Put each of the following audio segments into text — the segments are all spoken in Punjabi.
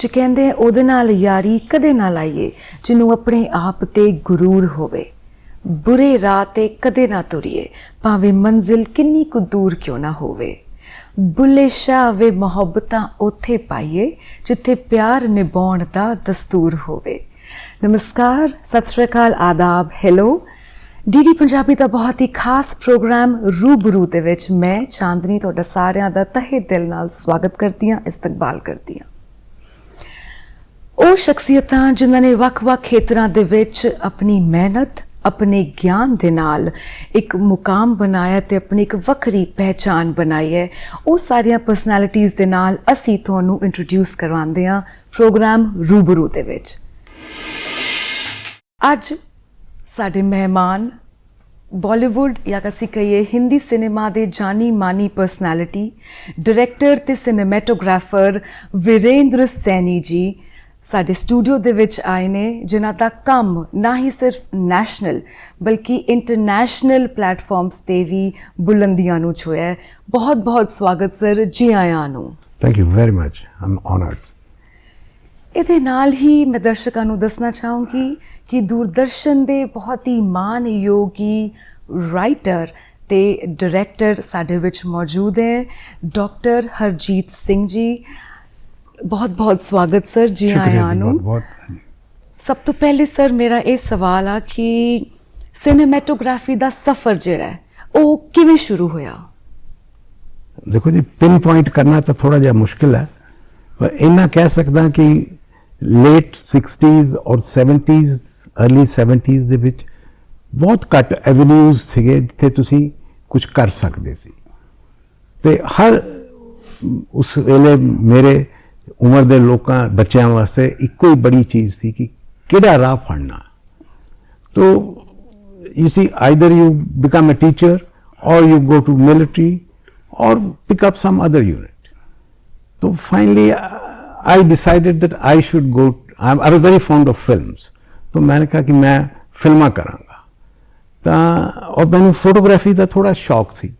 ਚ ਕਹਿੰਦੇ ਉਹਦੇ ਨਾਲ ਯਾਰੀ ਕਦੇ ਨਾ ਲਾਈਏ, ਜਿਹਨੂੰ ਆਪਣੇ ਆਪ ਤੇ ਗੁਰੂਰ ਹੋਵੇ। ਬੁਰੇ ਰਾਹ ਤੇ ਕਦੇ ਨਾ ਤੁਰੀਏ, ਭਾਵੇਂ ਮੰਜ਼ਿਲ ਕਿੰਨੀ ਕੁ ਦੂਰ ਕਿਉਂ ਨਾ ਹੋਵੇ। ਬੁੱਲੇ ਸ਼ਾਹ ਵੇ ਮੁਹੱਬਤਾਂ ਉੱਥੇ ਪਾਈਏ, ਜਿੱਥੇ ਪਿਆਰ ਨਿਭਾਉਣ ਦਾ ਦਸਤੂਰ ਹੋਵੇ। ਨਮਸਕਾਰ, ਸਤਿ ਸ਼੍ਰੀ ਅਕਾਲ, ਆਦਾਬ, ਹੈਲੋ। ਡੀਡੀ ਪੰਜਾਬੀ ਦਾ ਬਹੁਤ ਹੀ ਖਾਸ ਪ੍ਰੋਗਰਾਮ ਰੂਬਰੂ ਦੇ ਵਿੱਚ ਮੈਂ, ਚਾਂਦਨੀ, ਤੁਹਾਡਾ ਸਾਰਿਆਂ ਦਾ ਤਹਿ ਦਿਲ ਨਾਲ ਸਵਾਗਤ ਕਰਦੀ ਹਾਂ, ਇਸਤਕਬਾਲ ਕਰਦੀ ਹਾਂ। ਉਹ ਸ਼ਖਸੀਅਤਾਂ ਜਿਨ੍ਹਾਂ ਨੇ ਵੱਖ-ਵੱਖ ਖੇਤਰਾਂ ਦੇ ਵਿੱਚ ਆਪਣੀ ਮਿਹਨਤ, ਆਪਣੇ ਗਿਆਨ ਦੇ ਨਾਲ ਇੱਕ ਮੁਕਾਮ ਬਣਾਇਆ ਤੇ ਆਪਣੀ ਇੱਕ ਵੱਖਰੀ ਪਹਿਚਾਨ ਬਣਾਈ ਹੈ। ਉਹ ਸਾਰੀਆਂ ਪਰਸਨੈਲਿਟੀਆਂ ਦੇ ਨਾਲ ਅਸੀਂ ਤੁਹਾਨੂੰ ਇੰਟਰੋਡਿਊਸ ਕਰਵਾਉਂਦੇ ਹਾਂ ਪ੍ਰੋਗਰਾਮ ਰੂਬਰੂ ਦੇ ਵਿੱਚ। ਅੱਜ ਸਾਡੇ ਮਹਿਮਾਨ ਬਾਲੀਵੁੱਡ ਜਾਂ ਅਸੀਂ ਕਹੀਏ ਹਿੰਦੀ ਸਿਨੇਮਾ ਦੇ ਜਾਨੀ ਮਾਨੀ ਪਰਸਨੈਲਿਟੀ ਡਾਇਰੈਕਟਰ ਤੇ ਸਿਨੇਮੈਟੋਗ੍ਰਾਫਰ ਵੀਰੇਂਦਰ ਸੈਣੀ ਜੀ ਸਾਡੇ ਸਟੂਡੀਓ ਦੇ ਵਿੱਚ ਆਏ ਨੇ ਜਿਨ੍ਹਾਂ ਦਾ ਕੰਮ ਨਾ ਹੀ ਸਿਰਫ ਨੈਸ਼ਨਲ ਬਲਕਿ ਇੰਟਰਨੈਸ਼ਨਲ ਪਲੇਟਫਾਰਮਸ ਤੇ ਵੀ ਬੁਲੰਦੀਆਂ ਨੂੰ ਛੋਇਆ ਹੈ ਬਹੁਤ ਬਹੁਤ ਸਵਾਗਤ ਸਰ ਜੀ ਆਇਆਂ ਨੂੰ Thank you very much. I'm honored. ਇਹਦੇ ਨਾਲ ਹੀ ਮੈਂ ਦਰਸ਼ਕਾਂ ਨੂੰ ਦੱਸਣਾ ਚਾਹੂੰਗੀ ਕਿ ਦੂਰਦਰਸ਼ਨ ਦੇ ਬਹੁਤ ਹੀ ਮਾਨਯੋਗੀ ਰਾਈਟਰ ਤੇ ਡਾਇਰੈਕਟਰ ਸਾਡੇ ਵਿੱਚ ਮੌਜੂਦ ਹੈ ਡਾਕਟਰ ਹਰਜੀਤ ਸਿੰਘ ਜੀ ਬਹੁਤ ਬਹੁਤ ਸਵਾਗਤ ਸਰ ਜੀ ਆਇਆਂ ਨੂੰ ਬਹੁਤ-ਬਹੁਤ ਸਭ ਤੋਂ ਪਹਿਲੇ ਸਰ ਮੇਰਾ ਇਹ ਸਵਾਲ ਆ ਕਿ ਸਿਨੇਮੈਟੋਗ੍ਰਾਫੀ ਦਾ ਸਫ਼ਰ ਜਿਹੜਾ ਉਹ ਕਿਵੇਂ ਸ਼ੁਰੂ ਹੋਇਆ ਦੇਖੋ ਜੀ ਪਿਨ ਪੁਆਇੰਟ ਕਰਨਾ ਤਾਂ ਥੋੜਾ ਜਿਹਾ ਮੁਸ਼ਕਿਲ ਹੈ ਪਰ ਇੰਨਾ ਕਹਿ ਸਕਦਾ ਕਿ ਲੇਟ 60s ਔਰ 70s अर्ਲੀ 70s ਦੇ ਵਿੱਚ ਬਹੁਤ ਘੱਟ ਐਵੇਨਿਊਜ਼ ਸੀਗੇ ਜਿੱਥੇ ਤੁਸੀਂ ਕੁਝ ਕਰ ਸਕਦੇ ਸੀ ਤੇ ਹਰ ਉਸ ਵੇਲੇ ਮੇਰੇ ਉਮਰ ਦੇ ਲੋਕਾਂ ਬੱਚਿਆਂ ਵਾਸਤੇ ਇੱਕੋ ਹੀ ਬੜੀ ਚੀਜ਼ ਸੀ ਕਿ ਕਿਹੜਾ ਰਾਹ ਫੜਨਾ तो you see either you become a teacher or you go to military or pick up some other unit so finally uh, i decided that i should go I'm, i was very fond of films तो मैंने कहा कि मैं फिल्मा करांगा ਤਾਂ ਔਰ ਮੈਨੂੰ ਫੋਟੋਗ੍ਰਾਫੀ ਦਾ ਥੋੜਾ ਸ਼ੌਕ ਸੀ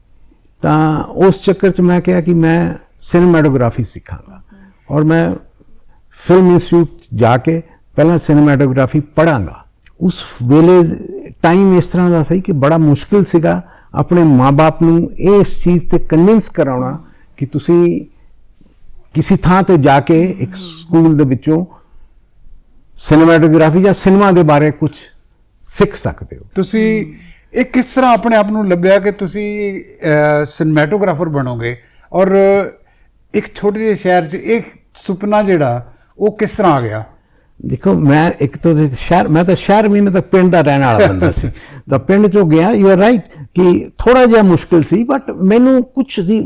ਤਾਂ ਉਸ ਚੱਕਰ 'ਚ ਮੈਂ ਕਿਹਾ ਕਿ ਮੈਂ ਸਿਨੇਮੈਟੋਗ੍ਰਾਫੀ ਸਿੱਖਾਂਗਾ ਔਰ ਮੈਂ ਫਿਲਮ ਇੰਸਟੀਚਿਊਟ ਜਾ ਕੇ ਪਹਿਲਾਂ ਸਿਨੇਮੈਟੋਗ੍ਰਾਫੀ ਪੜਾਂਗਾ ਉਸ ਵੇਲੇ ਟਾਈਮ ਇਸ ਤਰ੍ਹਾਂ ਦਾ ਸੀ ਕਿ ਬੜਾ ਮੁਸ਼ਕਿਲ ਸੀਗਾ ਆਪਣੇ ਮਾਪੇ ਨੂੰ ਇਸ ਚੀਜ਼ ਤੇ ਕਨਵਿੰਸ ਕਰਾਉਣਾ ਕਿ ਤੁਸੀਂ ਕਿਸੇ ਥਾਂ ਤੇ ਜਾ ਕੇ ਇੱਕ ਸਕੂਲ ਦੇ ਵਿੱਚੋਂ ਸਿਨੇਮੈਟੋਗ੍ਰਾਫੀ ਜਾਂ ਸਿਨੇਮਾ ਦੇ ਬਾਰੇ ਕੁਝ ਸਿੱਖ ਸਕਦੇ ਹੋ ਤੁਸੀਂ ਇਹ ਕਿਸ ਤਰ੍ਹਾਂ ਆਪਣੇ ਆਪ ਨੂੰ ਲੱਭਿਆ ਕਿ ਤੁਸੀਂ ਸਿਨੇਮੈਟੋਗ੍ਰਾਫਰ ਬਣੋਗੇ ਔਰ ਇੱਕ ਛੋਟੇ ਜਿਹੇ ਸ਼ਹਿਰ 'ਚ ਇਹ ਸੁਪਨਾ ਜਿਹੜਾ, ਉਹ ਕਿਸ ਤਰ੍ਹਾਂ ਆ ਗਿਆ? ਦੇਖੋ, ਮੈਂ ਇੱਕ ਤੋਂ ਸ਼ਹਿਰ, ਮੈਂ ਤਾਂ ਸ਼ਹਿਰ ਵੀ ਮੈਂ ਤਾਂ ਪਿੰਡ ਦਾ ਰਹਿਣ ਵਾਲਾ ਬੰਦਾ ਸੀ। ਤਾਂ ਪਿੰਡ ਚੋਂ ਗਿਆ ਯੂ ਆਰ ਰਾਈਟ ਕਿ ਥੋੜਾ ਜਿਹਾ ਮੁਸ਼ਕਿਲ ਸੀ ਬਟ ਮੈਨੂੰ ਕੁਝ ਸੀ,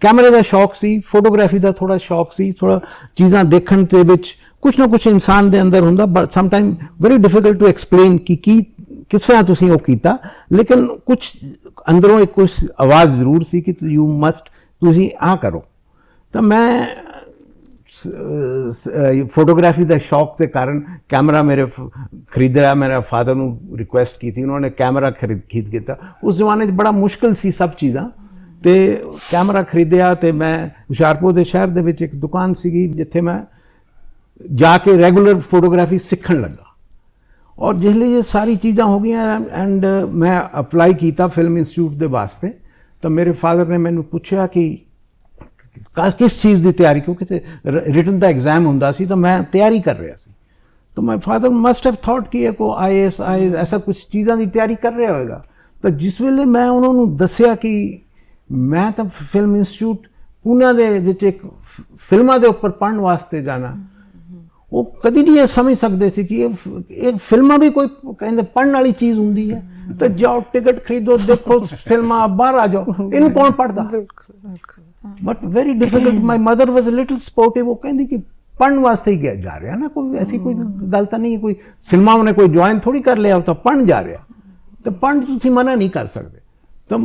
ਕੈਮਰੇ ਦਾ ਸ਼ੌਕ ਸੀ, ਫੋਟੋਗ੍ਰਾਫੀ ਦਾ ਥੋੜਾ ਸ਼ੌਕ ਸੀ ਥੋੜਾ ਚੀਜ਼ਾਂ ਦੇਖਣ ਦੇ ਵਿੱਚ ਕੁਝ ਨਾ ਕੁਝ ਇਨਸਾਨ ਦੇ ਅੰਦਰ ਹੁੰਦਾ but some time very difficult to explain ਕਿ ਕੀ, ਕਿਸ ਤਰ੍ਹਾਂ ਤੁਸੀਂ ਉਹ ਕੀਤਾ। ਲੇਕਿਨ ਕੁਝ ਅੰਦਰੋਂ ਇੱਕ ਕੁਝ ਆਵਾਜ਼ ਜ਼ਰੂਰ ਸੀ ਕਿ ਯੂ ਮਸਟ ਤੁਸੀਂ ਆ ਕਰੋ। ਤਾਂ ਮੈਂ ਫੋਟੋਗ੍ਰਾਫੀ ਦਾ ਸ਼ੌਕ ਦੇ ਕਾਰਨ ਕੈਮਰਾ ਮੇਰੇ ਫ- ਖਰੀਦਿਆ, ਮੇਰਾ ਫਾਦਰ ਨੂੰ ਰਿਕੁਐਸਟ ਕੀਤੀ, ਉਹਨਾਂ ਨੇ ਕੈਮਰਾ ਖਰੀਦ ਖਰੀਦ ਕੀਤਾ। ਉਸ ਜ਼ਮਾਨੇ 'ਚ ਬੜਾ ਮੁਸ਼ਕਲ ਸੀ ਸਭ ਚੀਜ਼ਾਂ। ਤੇ ਕੈਮਰਾ ਖਰੀਦਿਆ ਤੇ ਮੈਂ ਹੁਸ਼ਿਆਰਪੁਰ ਦੇ ਸ਼ਹਿਰ ਦੇ ਵਿੱਚ ਇੱਕ ਦੁਕਾਨ ਸੀਗੀ, ਜਿੱਥੇ ਮੈਂ ਜਾ ਕੇ ਰੈਗੂਲਰ ਫੋਟੋਗ੍ਰਾਫੀ ਸਿੱਖਣ ਲੱਗਾ। ਔਰ ਜਿਸ ਲਈ ਇਹ ਸਾਰੀ ਚੀਜ਼ਾਂ ਹੋ ਗਈਆਂ ਐਂਡ ਮੈਂ ਅਪਲਾਈ ਕੀਤਾ ਫਿਲਮ ਇੰਸਟੀਚਿਊਟ ਦੇ ਵਾਸਤੇ। ਤਾਂ ਮੇਰੇ ਫਾਦਰ ਨੇ ਮੈਨੂੰ ਪੁੱਛਿਆ ਕਿ ਕਿਸ ਚੀਜ਼ ਦੀ ਤਿਆਰੀ? ਕਿਉਂਕਿ ਤੇ ਰਿਟਨ ਦਾ ਐਗਜ਼ਾਮ ਹੁੰਦਾ ਸੀ ਤਾਂ ਮੈਂ ਤਿਆਰੀ ਕਰ ਰਿਹਾ ਸੀ। ਤਾਂ my father must have thought ਕਿ ਇਹ ਕੋ ਆਈਐਸ ਆਈ ਐਸਾ ਕੁਝ ਚੀਜ਼ਾਂ ਦੀ ਤਿਆਰੀ ਕਰ ਰਿਹਾ ਹੋਵੇਗਾ ਤਾਂ ਜਿਸ ਵੇਲੇ ਮੈਂ ਉਹਨਾਂ ਨੂੰ ਦੱਸਿਆ ਕਿ ਮੈਂ ਤਾਂ ਫਿਲਮ ਇੰਸਟੀਚਿਊਟ ਪੂਨਾ ਦੇ ਵਿੱਚ ਇੱਕ ਫਿਲਮਾਂ ਦੇ ਉੱਪਰ ਪੜਨ ਵਾਸਤੇ ਜਾਣਾ। ਉਹ ਕਦੀ ਨਹੀਂ ਇਹ ਸਮਝ ਸਕਦੇ ਸੀ ਕਿ ਇਹ ਇਹ ਫਿਲਮਾਂ ਵੀ ਕੋਈ ਕਹਿੰਦੇ ਪੜਨ ਵਾਲੀ ਚੀਜ਼ ਹੁੰਦੀ ਹੈ। ਤਾਂ ਜਾਓ ਟਿਕਟ ਖਰੀਦੋ, ਦੇਖੋ, ਫਿਲਮਾਂ, ਬਾਹਰ ਆ ਜਾਓ। ਇਹਨੂੰ ਕੌਣ ਪੜਦਾ but very difficult my mother was little sportive ਉਹ ਕਹਿੰਦੀ ਕਿ ਪੜਨ ਵਾਸਤੇ ਹੀ ਗਿਆ ਜਾ ਰਿਹਾ ਨਾ ਕੋਈ ਐਸੀ ਕੋਈ ਗੱਲ ਤਾਂ ਨਹੀਂ ਕੋਈ ਸਿਨੇਮਾ ਉਹਨੇ ਕੋਈ ਜੁਆਇਨ ਥੋੜੀ ਕਰ ਲਿਆ ਉਹ ਤਾਂ ਪੜਨ ਜਾ ਰਿਹਾ ਤਾਂ ਪੜਨ ਤੁਸੀਂ ਮਨਾ ਨਹੀਂ ਕਰ ਸਕਦੇ ਤਾਂ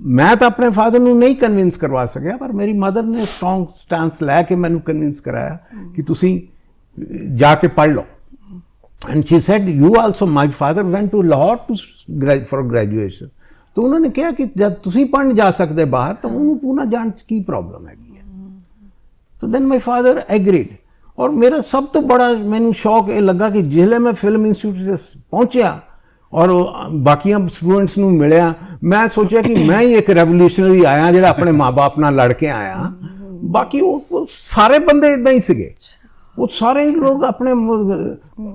ਮੈਂ ਤਾਂ ਆਪਣੇ ਫਾਦਰ ਨੂੰ ਨਹੀਂ ਕਨਵਿੰਸ ਕਰਵਾ ਸਕਿਆ ਪਰ ਮੇਰੀ ਮਦਰ ਨੇ ਸਟਰੋਂਗ ਸਟਾਂਸ ਲੈ ਕੇ ਮੈਨੂੰ ਕਨਵਿੰਸ ਕਰਾਇਆ ਕਿ ਤੁਸੀਂ ਜਾ ਕੇ ਪੜ ਲਓ and she said you also my father went to Lahore to grad graduation ਤਾਂ ਉਹਨਾਂ ਨੇ ਕਿਹਾ ਕਿ ਜਦ ਤੁਸੀਂ ਪੜਨ ਜਾ ਸਕਦੇ ਬਾਹਰ, ਤਾਂ ਉਹਨੂੰ ਪੂਨਾ ਜਾਣ ਚ ਕੀ ਪ੍ਰੋਬਲਮ ਹੈਗੀ ਹੈ? so then my father agreed. ਔਰ ਮੇਰਾ ਸਭ ਤੋਂ ਬੜਾ ਮੈਨੂੰ ਸ਼ੌਕ ਇਹ ਲੱਗਾ ਕਿ ਜਿਹੜੇ ਮੈਂ ਫਿਲਮ ਇੰਸਟੀਚਿਊਟ ਪਹੁੰਚਿਆ ਔਰ ਬਾਕੀਆਂ ਸਟੂਡੈਂਟਸ ਨੂੰ ਮਿਲਿਆ, ਮੈਂ ਸੋਚਿਆ ਕਿ ਮੈਂ ਹੀ ਇੱਕ ਰੈਵੋਲੂਸ਼ਨਰੀ ਆਇਆ ਜਿਹੜਾ ਆਪਣੇ ਮਾਪੇ ਨਾਲ ਲੜ ਕੇ ਆਇਆ। ਬਾਕੀ ਉਹ ਉਹ ਸਾਰੇ ਬੰਦੇ ਇਦਾਂ ਹੀ ਸੀਗੇ। ਉਹ ਸਾਰੇ ਲੋਕ ਆਪਣੇ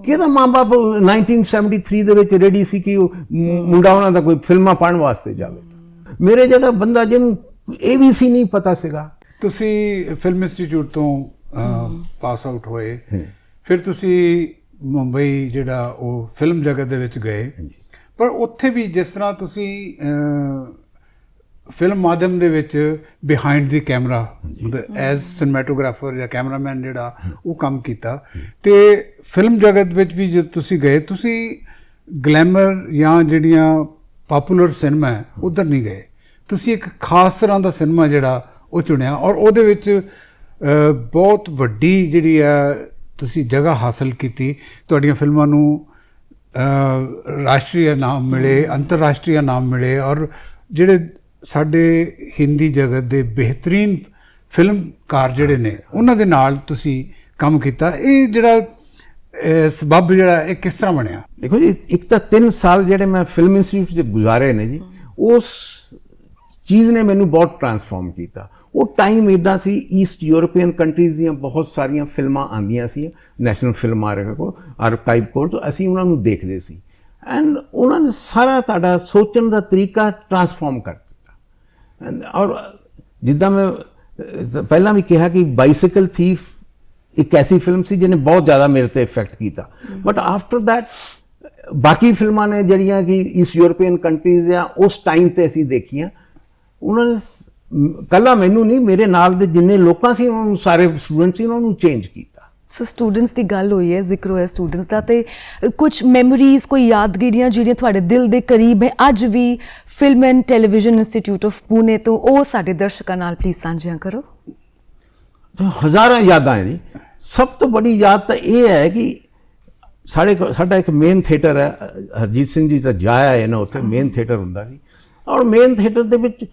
ਕਿਹਦਾ ਮਾਪੇ 1973 ਦੇ ਵਿੱਚ ਰੈਡੀ ਸੀ ਕਿ ਉਹ ਮੁੰਡਾ ਉਹਨਾਂ ਦਾ ਕੋਈ ਫਿਲਮਾਂ ਪੜਨ ਵਾਸਤੇ ਜਾਵੇ। ਮੇਰੇ ਜਿਹੜਾ ਬੰਦਾ ਜਿਹਨੂੰ ਏਬੀਸੀ ਨਹੀਂ ਪਤਾ ਸੀਗਾ। ਤੁਸੀਂ ਫਿਲਮ ਇੰਸਟੀਚਿਊਟ ਤੋਂ ਪਾਸ ਆਊਟ ਹੋਏ। ਫਿਰ ਤੁਸੀਂ ਮੁੰਬਈ ਜਿਹੜਾ ਉਹ ਫਿਲਮ ਜਗਤ ਦੇ ਵਿੱਚ ਗਏ। ਪਰ ਉੱਥੇ ਵੀ ਜਿਸ ਤਰ੍ਹਾਂ ਤੁਸੀਂ ਫਿਲਮ ਮਾਧਿਅਮ ਦੇ ਵਿੱਚ ਬਿਹਾਈਂਡ ਦੀ ਕੈਮਰਾ ਮਤਲਬ ਐਜ਼ ਸਿਨੇਮੈਟੋਗ੍ਰਾਫਰ ਜਾਂ ਕੈਮਰਾਮੈਨ ਜਿਹੜਾ ਉਹ ਕੰਮ ਕੀਤਾ ਤੇ ਫਿਲਮ ਜਗਤ ਵਿੱਚ ਵੀ ਜਦ ਤੁਸੀਂ ਗਏ ਤੁਸੀਂ ਗਲੈਮਰ ਜਾਂ ਜਿਹੜੀਆਂ ਪਪੂਲਰ ਸਿਨੇਮਾ ਹੈ ਉਧਰ ਨਹੀਂ ਗਏ ਤੁਸੀਂ ਇੱਕ ਖਾਸ ਤਰ੍ਹਾਂ ਦਾ ਸਿਨੇਮਾ ਜਿਹੜਾ ਉਹ ਚੁਣਿਆ ਔਰ ਉਹਦੇ ਵਿੱਚ ਬਹੁਤ ਵੱਡੀ ਜਿਹੜੀ ਹੈ ਤੁਸੀਂ ਜਗ੍ਹਾ ਹਾਸਲ ਕੀਤੀ ਤੁਹਾਡੀਆਂ ਫਿਲਮਾਂ ਨੂੰ ਰਾਸ਼ਟਰੀ ਨਾਮ ਮਿਲੇ ਅੰਤਰਰਾਸ਼ਟਰੀ ਨਾਮ ਮਿਲੇ ਔਰ ਜਿਹੜੇ ਸਾਡੇ ਹਿੰਦੀ ਜਗਤ ਦੇ ਬਿਹਤਰੀਨ ਫਿਲਮਕਾਰ ਜਿਹੜੇ ਨੇ ਉਹਨਾਂ ਦੇ ਨਾਲ ਤੁਸੀਂ ਕੰਮ ਕੀਤਾ। ਇਹ ਜਿਹੜਾ ਸਬੱਬ ਜਿਹੜਾ ਇਹ ਕਿਸ ਤਰ੍ਹਾਂ ਬਣਿਆ? ਦੇਖੋ ਜੀ ਇੱਕ ਤਾਂ 3 ਸਾਲ ਜਿਹੜੇ ਮੈਂ ਫਿਲਮ ਇੰਸਟੀਚਿਊਟ 'ਚ ਗੁਜ਼ਾਰੇ ਨੇ ਜੀ ਉਸ ਚੀਜ਼ ਨੇ ਮੈਨੂੰ ਬਹੁਤ ਟਰਾਂਸਫਾਰਮ ਕੀਤਾ। ਉਹ ਟਾਈਮ ਇਦਾਂ ਸੀ ਈਸਟ ਯੂਰੋਪੀਅਨ ਕੰਟਰੀਜ਼ ਦੀਆਂ ਬਹੁਤ ਸਾਰੀਆਂ ਫਿਲਮਾਂ ਆਂਦੀਆਂ ਸੀ ਨੈਸ਼ਨਲ ਫਿਲਮ ਆਰਕ ਕੋ ਆਰਕਾਈਵ ਕੋਲ ਤੋਂ ਅਸੀਂ ਉਹਨਾਂ ਨੂੰ ਦੇਖਦੇ ਸੀ। ਐਂਡ ਉਹਨਾਂ ਨੇ ਸਾਰਾ ਤੁਹਾਡਾ ਸੋਚਣ ਦਾ ਤਰੀਕਾ ਟਰਾਂਸਫਾਰਮ ਕਰ ਔਰ ਜਿੱਦਾਂ ਮੈਂ ਪਹਿਲਾਂ ਵੀ ਕਿਹਾ ਕਿ ਬਾਈਸਾਈਕਲ ਥੀਫ ਇੱਕ ਐਸੀ ਫਿਲਮ ਸੀ ਜਿਹਨੇ ਬਹੁਤ ਜ਼ਿਆਦਾ ਮੇਰੇ ਤੇ ਇਫੈਕਟ ਕੀਤਾ ਬਟ ਆਫਟਰ ਥੈਟ ਬਾਕੀ ਫਿਲਮਾਂ ਨੇ ਜਿਹੜੀਆਂ ਕਿ ਇਸ ਯੂਰਪੀਅਨ ਕੰਟਰੀਜ਼ ਜਾਂ ਉਸ ਟਾਈਮ ਤੇ ਅਸੀਂ ਦੇਖੀਆਂ ਉਹਨਾਂ ਨੇ ਕੱਲਾ ਮੈਨੂੰ ਨਹੀਂ ਮੇਰੇ ਨਾਲ ਦੇ ਜਿੰਨੇ ਲੋਕਾਂ ਸੀ ਉਹਨਾਂ ਨੂੰ ਸਾਰੇ ਸਟੂਡੈਂਟ ਸੀ ਉਹਨਾਂ ਨੂੰ ਚੇਂਜ ਕੀਤਾ ਸੋ ਸਟੂਡੈਂਟਸ ਦੀ ਗੱਲ ਹੋਈ ਹੈ, ਜ਼ਿਕਰ ਹੋਇਆ ਸਟੂਡੈਂਟਸ ਦਾ ਤੇ ਕੁਝ ਮੈਮੋਰੀਜ਼ ਕੋਈ ਯਾਦਗਾਰੀਆਂ ਜਿਹੜੀਆਂ ਤੁਹਾਡੇ ਦਿਲ ਦੇ ਕਰੀਬ ਹੈ, ਅੱਜ ਵੀ film and television institute of Pune ਤੋਂ ਉਹ ਸਾਡੇ ਦਰਸ਼ਕਾਂ ਨਾਲ ਪਲੀਜ਼ ਸਾਂਝੀਆਂ ਕਰੋ। ਹਜ਼ਾਰਾਂ ਯਾਦਾਂ ਹੈ ਜੀ। ਸਭ ਤੋਂ ਵੱਡੀ ਯਾਦ ਤਾਂ ਇਹ ਹੈ ਕਿ ਸਾਡੇ ਸਾਡਾ ਇੱਕ ਮੇਨ ਥੀਏਟਰ ਹੈ, ਹਰਜੀਤ ਸਿੰਘ ਜੀ ਦਾ ਜਾਇਆ ਹੈ ਨਾ ਉੱਥੇ ਮੇਨ ਥੀਏਟਰ ਹੁੰਦਾ ਜੀ। ਔਰ ਮੇਨ ਥੀਏਟਰ ਦੇ ਵਿੱਚ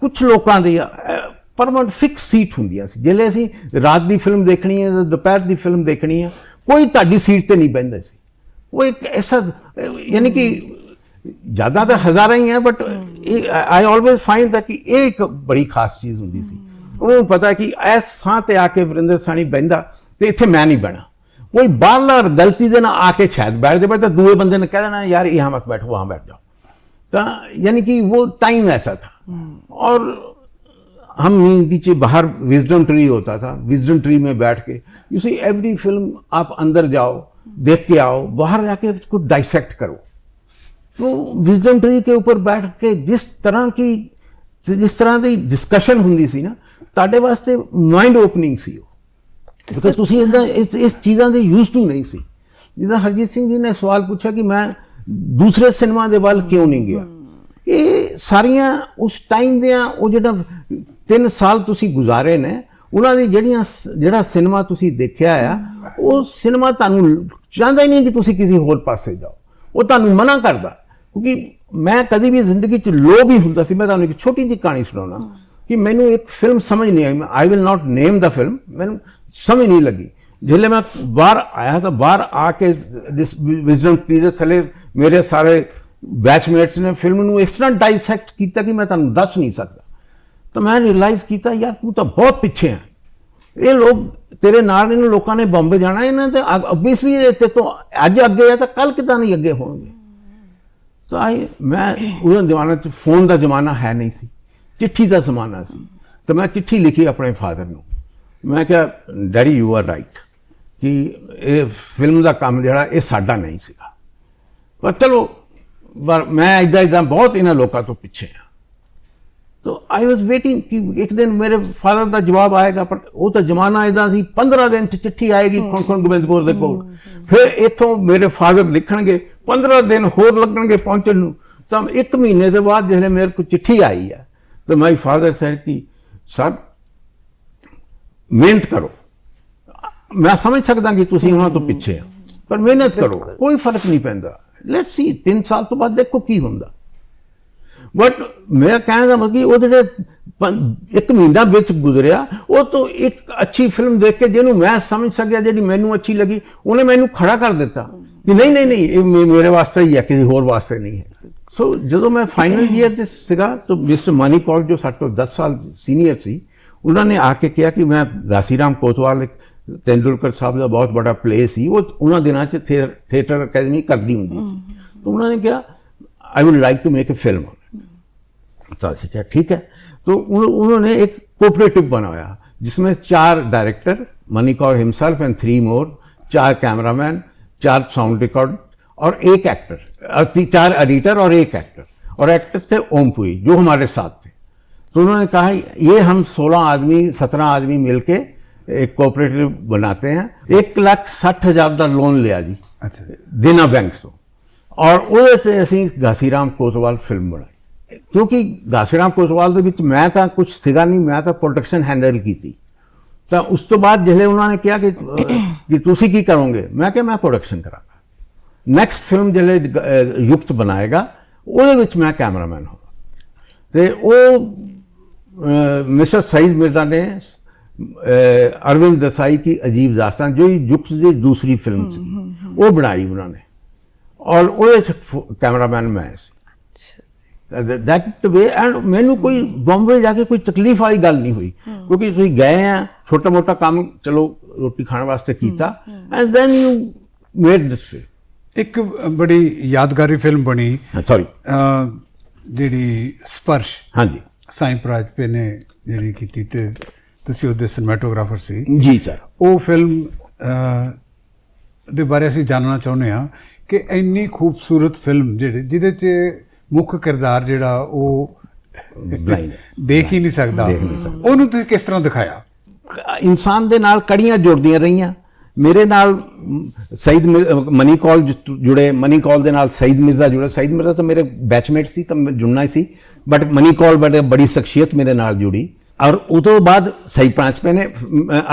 ਕੁਝ ਲੋਕਾਂ ਦੀ ਪਰਮਨੈਂਟ ਫਿਕਸ ਸੀਟ ਹੁੰਦੀਆਂ ਸੀ ਜਿਲੇ ਅਸੀਂ ਰਾਤ ਦੀ ਫਿਲਮ ਦੇਖਣੀ ਹੈ ਦੁਪਹਿਰ ਦੀ ਫਿਲਮ ਦੇਖਣੀ ਹੈ ਕੋਈ ਤੁਹਾਡੀ ਸੀਟ ਤੇ ਨਹੀਂ ਬੈਂਦਾ ਸੀ। ਉਹ ਇੱਕ ਐਸਾ, ਯਾਨੀ ਕਿ ਜ਼ਿਆਦਾ ਤਾਂ ਹਜ਼ਾਰਾਂ ਹੀ ਹੈ but I always find that ਕਿ ਇਹ ਇੱਕ ਬੜੀ ਖਾਸ ਚੀਜ਼ ਹੁੰਦੀ ਸੀ। ਉਹਨਾਂ ਨੂੰ ਪਤਾ ਕਿ ਇਸ ਥਾਂ ਤੇ ਆ ਕੇ ਵਰਿੰਦਰ ਸਾਣੀ ਬੈਂਦਾ ਤੇ ਇੱਥੇ ਮੈਂ ਨਹੀਂ ਬਣਾ ਕੋਈ ਬਾਹਰਲਾ ਗਲਤੀ ਦੇ ਨਾਲ ਆ ਕੇ ਛੇਦ ਬੈਠ ਜਾਵੇ ਤਾਂ ਦੂਏ ਬੰਦੇ ਨੇ ਕਹਿ ਦੇਣਾ, ਯਾਰ, ਇਹ ਹਮਕ ਬੈਠੋ ਵਾਂ ਬੈਠ ਜਾਓ। ਤਾਂ ਯਾਨੀ ਕਿ ਉਹ ਟਾਈਮ ਐਸਾ ਥਾ। ਔਰ हम नीचे बाहर विजडम ट्री होता था विजडम ट्री में बैठ के यू सी एवरी फिल्म आप अंदर जाओ देख के आओ बाहर जाके उसको डाइसेक्ट करो तो विजडम ट्री के ऊपर बैठ के जिस तरह की जिस तरह ਦੀ ਡਿਸਕਸ਼ਨ ਹੁੰਦੀ ਸੀ ਨਾ ਤੁਹਾਡੇ ਵਾਸਤੇ ਮਾਈਂਡ ਓਪਨਿੰਗ ਸੀ ਉਹ ਕਿਉਂਕਿ ਤੁਸੀਂ ਇਹਦਾ ਇਸ ਇਸ ਚੀਜ਼ਾਂ ਦੇ ਯੂਜ਼ ਟੂ ਨਹੀਂ ਸੀ ਜਿੱਦਾਂ ਹਰਜੀਤ ਸਿੰਘ ਜੀ ਨੇ ਸਵਾਲ ਪੁੱਛਿਆ ਕਿ ਮੈਂ ਦੂਸਰੇ ਸਿਨੇਮਾ ਦੇ ਵੱਲ ਕਿਉਂ ਨਹੀਂ ਗਿਆ ਇਹ ਸਾਰੀਆਂ ਉਸ ਟਾਈਮ ਦੀਆਂ ਉਹ ਜਿਹੜਾ 3 ਸਾਲ ਤੁਸੀਂ ਗੁਜ਼ਾਰੇ ਨੇ, ਉਹਨਾਂ ਦੀ ਜਿਹੜੀਆਂ ਸ- ਜਿਹੜਾ ਸਿਨੇਮਾ ਤੁਸੀਂ ਦੇਖਿਆ ਆ, ਉਹ ਸਿਨੇਮਾ ਤੁਹਾਨੂੰ ਚਾਹੁੰਦਾ ਹੀ ਨਹੀਂ ਕਿ ਤੁਸੀਂ ਕਿਸੇ ਹੋਰ ਪਾਸੇ ਜਾਓ। ਉਹ ਤੁਹਾਨੂੰ ਮਨਾ ਕਰਦਾ। ਕਿਉਂਕਿ ਮੈਂ ਕਦੀ ਵੀ ਜ਼ਿੰਦਗੀ 'ਚ ਲੋ ਵੀ ਹੁੰਦਾ ਸੀ। ਮੈਂ ਤੁਹਾਨੂੰ ਇੱਕ ਛੋਟੀ ਜਿਹੀ ਕਹਾਣੀ ਸੁਣਾਉਣਾ। ਕਿ ਮੈਨੂੰ ਇੱਕ ਫਿਲਮ ਸਮਝ ਨਹੀਂ ਆਈ। I will not name the film ਮੈਨੂੰ ਸਮਝ ਨਹੀਂ ਲੱਗੀ। ਜਿੱਲੇ ਮੈਂ ਬਾਹਰ ਆਇਆ ਤਾਂ ਬਾਹਰ ਆ ਕੇ ਵਿਜ਼ਡਮ ਟ੍ਰੀ ਦੇ ਥੱਲੇ ਮੇਰੇ ਸਾਰੇ ਬੈਚਮੇਟਸ ਨੇ ਫਿਲਮ ਨੂੰ ਇਸ ਤਰ੍ਹਾਂ ਡਾਈਸੈਕਟ ਕੀਤਾ ਕਿ ਮੈਂ ਤੁਹਾਨੂੰ ਦੱਸ ਨਹੀਂ ਸਕਦਾ। ਤਾਂ ਮੈਂ ਰਿਅਲਾਈਜ਼ ਕੀਤਾ, ਯਾਰ, ਤੂੰ ਤਾਂ ਬਹੁਤ ਪਿੱਛੇ ਹੈ ਇਹ ਲੋਕ, ਤੇਰੇ ਨਾਲ ਇਹਨਾਂ ਲੋਕਾਂ ਨੇ ਬੰਬੇ ਜਾਣਾ, ਇਹਨਾਂ ਤੇ ਆਬਵੀਅਸਲੀ ਤੇ ਤੋਂ ਅੱਜ ਅੱਗੇ ਆ ਤਾਂ ਕੱਲ ਕਿਦਾਂ ਨਹੀਂ ਅੱਗੇ ਹੋਣਗੇ? ਤਾਂ ਆਈ ਮੈਂ ਉਹਨਾਂ ਜ਼ਮਾਨੇ 'ਚ ਫੋਨ ਦਾ ਜ਼ਮਾਨਾ ਹੈ ਨਹੀਂ ਸੀ। ਚਿੱਠੀ ਦਾ ਜ਼ਮਾਨਾ ਸੀ। ਤਾਂ ਮੈਂ ਚਿੱਠੀ ਲਿਖੀ ਆਪਣੇ ਫਾਦਰ ਨੂੰ। ਮੈਂ ਕਿਹਾ ਡੈਡੀ ਯੂ ਆਰ ਰਾਈਟ ਕਿ ਇਹ ਫਿਲਮ ਦਾ ਕੰਮ ਜਿਹੜਾ, ਇਹ ਸਾਡਾ ਨਹੀਂ ਸੀਗਾ। ਪਰ ਚਲੋ, ਪਰ ਮੈਂ ਇਦਾਂ ਇਦਾਂ ਬਹੁਤ ਇਹਨਾਂ ਲੋਕਾਂ ਤੋਂ ਪਿੱਛੇ ਆ। ਤੋ ਆਈ ਵਾਸ ਵੇਟਿੰਗ ਕਿ ਇੱਕ ਦਿਨ ਮੇਰੇ ਫਾਦਰ ਦਾ ਜਵਾਬ ਆਏਗਾ ਪਰ ਉਹ ਤਾਂ ਜ਼ਮਾਨਾ ਇਦਾਂ ਸੀ 15 ਦਿਨ ਚ ਚਿੱਠੀ ਆਏਗੀ ਖੁਣ ਖੁਣ ਗੋਬਿੰਦਪੁਰ ਦੇ ਕੋਲ। ਫਿਰ ਇੱਥੋਂ ਮੇਰੇ ਫਾਦਰ ਲਿਖਣਗੇ 15 ਦਿਨ ਹੋਰ ਲੱਗਣਗੇ ਪਹੁੰਚਣ ਨੂੰ। ਤਾਂ ਇੱਕ ਮਹੀਨੇ ਦੇ ਬਾਅਦ ਜਿਹੜੇ ਮੇਰੇ ਕੋਲ ਚਿੱਠੀ ਆਈ ਹੈ ਤਾਂ ਮਾਈ ਫਾਦਰ ਸੈਡ ਕਿ ਸਰ ਮਿਹਨਤ ਕਰੋ। ਮੈਂ ਸਮਝ ਸਕਦਾ ਕਿ ਤੁਸੀਂ ਉਹਨਾਂ ਤੋਂ ਪਿੱਛੇ ਆ ਪਰ ਮਿਹਨਤ ਕਰੋ ਕੋਈ ਫ਼ਰਕ ਨਹੀਂ ਪੈਂਦਾ। ਲੈਟਸ ਸੀ 3 ਸਾਲ ਤੋਂ ਬਾਅਦ ਦੇਖੋ ਕੀ ਹੁੰਦਾ। ਬਟ ਮੈਂ ਕਹਿਣ ਦਾ ਮਤਲਬ ਕਿ ਉਹ ਜਿਹੜੇ ਇੱਕ ਮਹੀਨਾ ਵਿੱਚ ਗੁਜ਼ਰਿਆ ਉਹ ਤੋਂ ਇੱਕ ਅੱਛੀ ਫਿਲਮ ਦੇਖ ਕੇ ਜਿਹਨੂੰ ਮੈਂ ਸਮਝ ਸਕਿਆ ਜਿਹੜੀ ਮੈਨੂੰ ਅੱਛੀ ਲੱਗੀ ਉਹਨੇ ਮੈਨੂੰ ਖੜਾ ਕਰ ਦਿੱਤਾ ਕਿ ਨਹੀਂ ਨਹੀਂ ਨਹੀਂ ਇਹ ਮੇਰੇ ਵਾਸਤੇ ਹੀ ਹੈ ਕਿਸੇ ਹੋਰ ਵਾਸਤੇ ਨਹੀਂ ਹੈ। ਸੋ ਜਦੋਂ ਮੈਂ ਫਾਈਨਲ ਈਅਰ ਤੇ ਸੀਗਾ ਤਾਂ ਮਿਸਟਰ ਮਾਨੀਪਾਲ ਜੋ ਸਾਡੇ ਤੋਂ 10 ਸਾਲ ਸੀਨੀਅਰ ਸੀ ਉਹਨਾਂ ਨੇ ਆ ਕੇ ਕਿਹਾ ਕਿ ਮੈਂ ਗਾਸੀਰਾਮ ਕੋਤਵਾਲ ਇੱਕ ਤੇਂਦੁਲਕਰ ਸਾਹਿਬ ਦਾ ਬਹੁਤ ਵੱਡਾ ਪਲੇ ਸੀ ਉਹ ਉਹਨਾਂ ਦਿਨਾਂ 'ਚ ਥੀਏਟਰ ਅਕੈਡਮੀ ਕਰਦੀ ਹੁੰਦੀ ਸੀ। ਤਾਂ ਉਹਨਾਂ ਨੇ ਕਿਹਾ I would like to make a film तो ऐसे क्या ठीक है तो उन, उन्होंने एक कोऑपरेटिव बनाया जिसमें चार director Mani Kaur himself and three more चार कैमरामैन चार साउंड रिकॉर्ड और एक एक्टर और ती- चार एडिटर और एक एक्टर और एक्टर थे ओमपुरी जो हमारे साथ थे तो उन्होंने कहा ये हम 16 आदमी 17 आदमी मिलके एक कोऑपरेटिव बनाते हैं एक लाख साठ हजार का लोन लिया जी ਅੱਛਾ ਜੀ ਦੇਨਾ ਬੈਂਕ ਤੋਂ ਔਰ ਉਹਦੇ ਤੇ ਅਸੀਂ ਘਾਸੀਰਾਮ ਕੋਤਵਾਲ ਫਿਲਮ ਬਣਾਈ ਕਿਉਂਕਿ ਗਾਸਰਾਮ ਕੋਸਵਾਲ ਦੇ ਵਿੱਚ ਮੈਂ ਤਾਂ ਕੁਝ ਸਿਗਾ ਨਹੀਂ ਮੈਂ ਤਾਂ ਪ੍ਰੋਡਕਸ਼ਨ ਹੈਂਡਲ ਕੀਤੀ। ਤਾਂ ਉਸ ਤੋਂ ਬਾਅਦ ਜਿਹੜੇ ਉਹਨਾਂ ਨੇ ਕਿਹਾ ਕਿ ਤੁਸੀਂ ਕੀ ਕਰੋਗੇ? ਮੈਂ ਕਿਹਾ ਮੈਂ ਪ੍ਰੋਡਕਸ਼ਨ ਕਰਾਂਗਾ। ਨੈਕਸਟ ਫਿਲਮ ਜਿਹੜੇ ਯੁਕਤ ਬਣਾਏਗਾ ਉਹਦੇ ਵਿੱਚ ਮੈਂ ਕੈਮਰਾਮੈਨ ਹਾਂ। ਤੇ ਉਹ ਮਿਸਟਰ ਸਈਦ ਮਿਰਜ਼ਾ ਨੇ ਅਰਵਿੰਦ ਦਸਾਈ ਕੀ ਅਜੀਬ ਦਾਸਤਾਨ ਜੋ ਯੁਕਤ ਦੀ ਦੂਸਰੀ ਫਿਲਮ ਸੀ ਉਹ ਬਣਾਈ ਉਹਨਾਂ ਨੇ। ਔਰ ਉਹਦੇ ਕੈਮਰਾਮੈਨ ਮੈਂ ਸੀ। ਦੈਟ ਦ ਵੇ ਐਂਡ ਮੈਨੂੰ ਕੋਈ ਬੰਬੇ ਜਾ ਕੇ ਕੋਈ ਤਕਲੀਫ ਵਾਲੀ ਗੱਲ ਨਹੀਂ ਹੋਈ। ਕਿਉਂਕਿ ਤੁਸੀਂ ਗਏ ਆ ਛੋਟਾ ਮੋਟਾ ਕੰਮ ਚਲੋ ਰੋਟੀ ਖਾਣ ਵਾਸਤੇ ਕੀਤਾ। And then you made this ਇੱਕ ਬੜੀ ਯਾਦਗਾਰੀ ਫਿਲਮ ਬਣੀ। ਸੌਰੀ ਜਿਹੜੀ ਸਪਰਸ਼ ਹਾਂਜੀ। ਸਾਈਂ ਪ੍ਰਾਜਪੇ ਨੇ ਜਿਹੜੀ ਕੀਤੀ ਤੇ ਤੁਸੀਂ ਉਹਦੇ ਸਿਨੇਮੈਟੋਗ੍ਰਾਫਰ ਸੀ। ਜੀ ਸਰ ਉਹ ਫਿਲਮ ਦੇ ਬਾਰੇ ਅਸੀਂ ਜਾਣਨਾ ਚਾਹੁੰਦੇ ਹਾਂ ਕਿ ਇੰਨੀ ਖੂਬਸੂਰਤ ਫਿਲਮ ਜਿਹੜੀ ਜਿਹਦੇ 'ਚ ਮੁੱਖ ਕਿਰਦਾਰ ਜਿਹੜਾ ਉਹ ਬਲਾਈਂਡ ਦੇਖ ਹੀ ਨਹੀਂ ਸਕਦਾ। ਉਹਨੂੰ ਤੁਸੀਂ ਕਿਸ ਤਰ੍ਹਾਂ ਦਿਖਾਇਆ? ਇਨਸਾਨ ਦੇ ਨਾਲ ਕੜੀਆਂ ਜੁੜਦੀਆਂ ਰਹੀਆਂ। ਮੇਰੇ ਨਾਲ ਅ, ਮਨੀ ਕੌਲ ਜੁੜੇ। ਮਨੀ ਕੌਲ ਦੇ ਨਾਲ ਸਈਦ ਮਿਰਜ਼ਾ ਜੁੜੇ। ਸਈਦ ਮਿਰਜ਼ਾ ਤਾਂ ਮੇਰੇ ਬੈਚਮੇਟ ਸੀ ਤਾਂ ਮੈਂ ਜੁੜਨਾ ਹੀ ਸੀ। ਬਟ ਮਨੀ ਕੌਲ ਬੜੇ ਬੜੀ ਸ਼ਖਸੀਅਤ ਮੇਰੇ ਨਾਲ ਜੁੜੀ। ਔਰ ਤੋਂ ਬਾਅਦ ਸਈ ਪ੍ਰਾਂਚਪੇ ਨੇ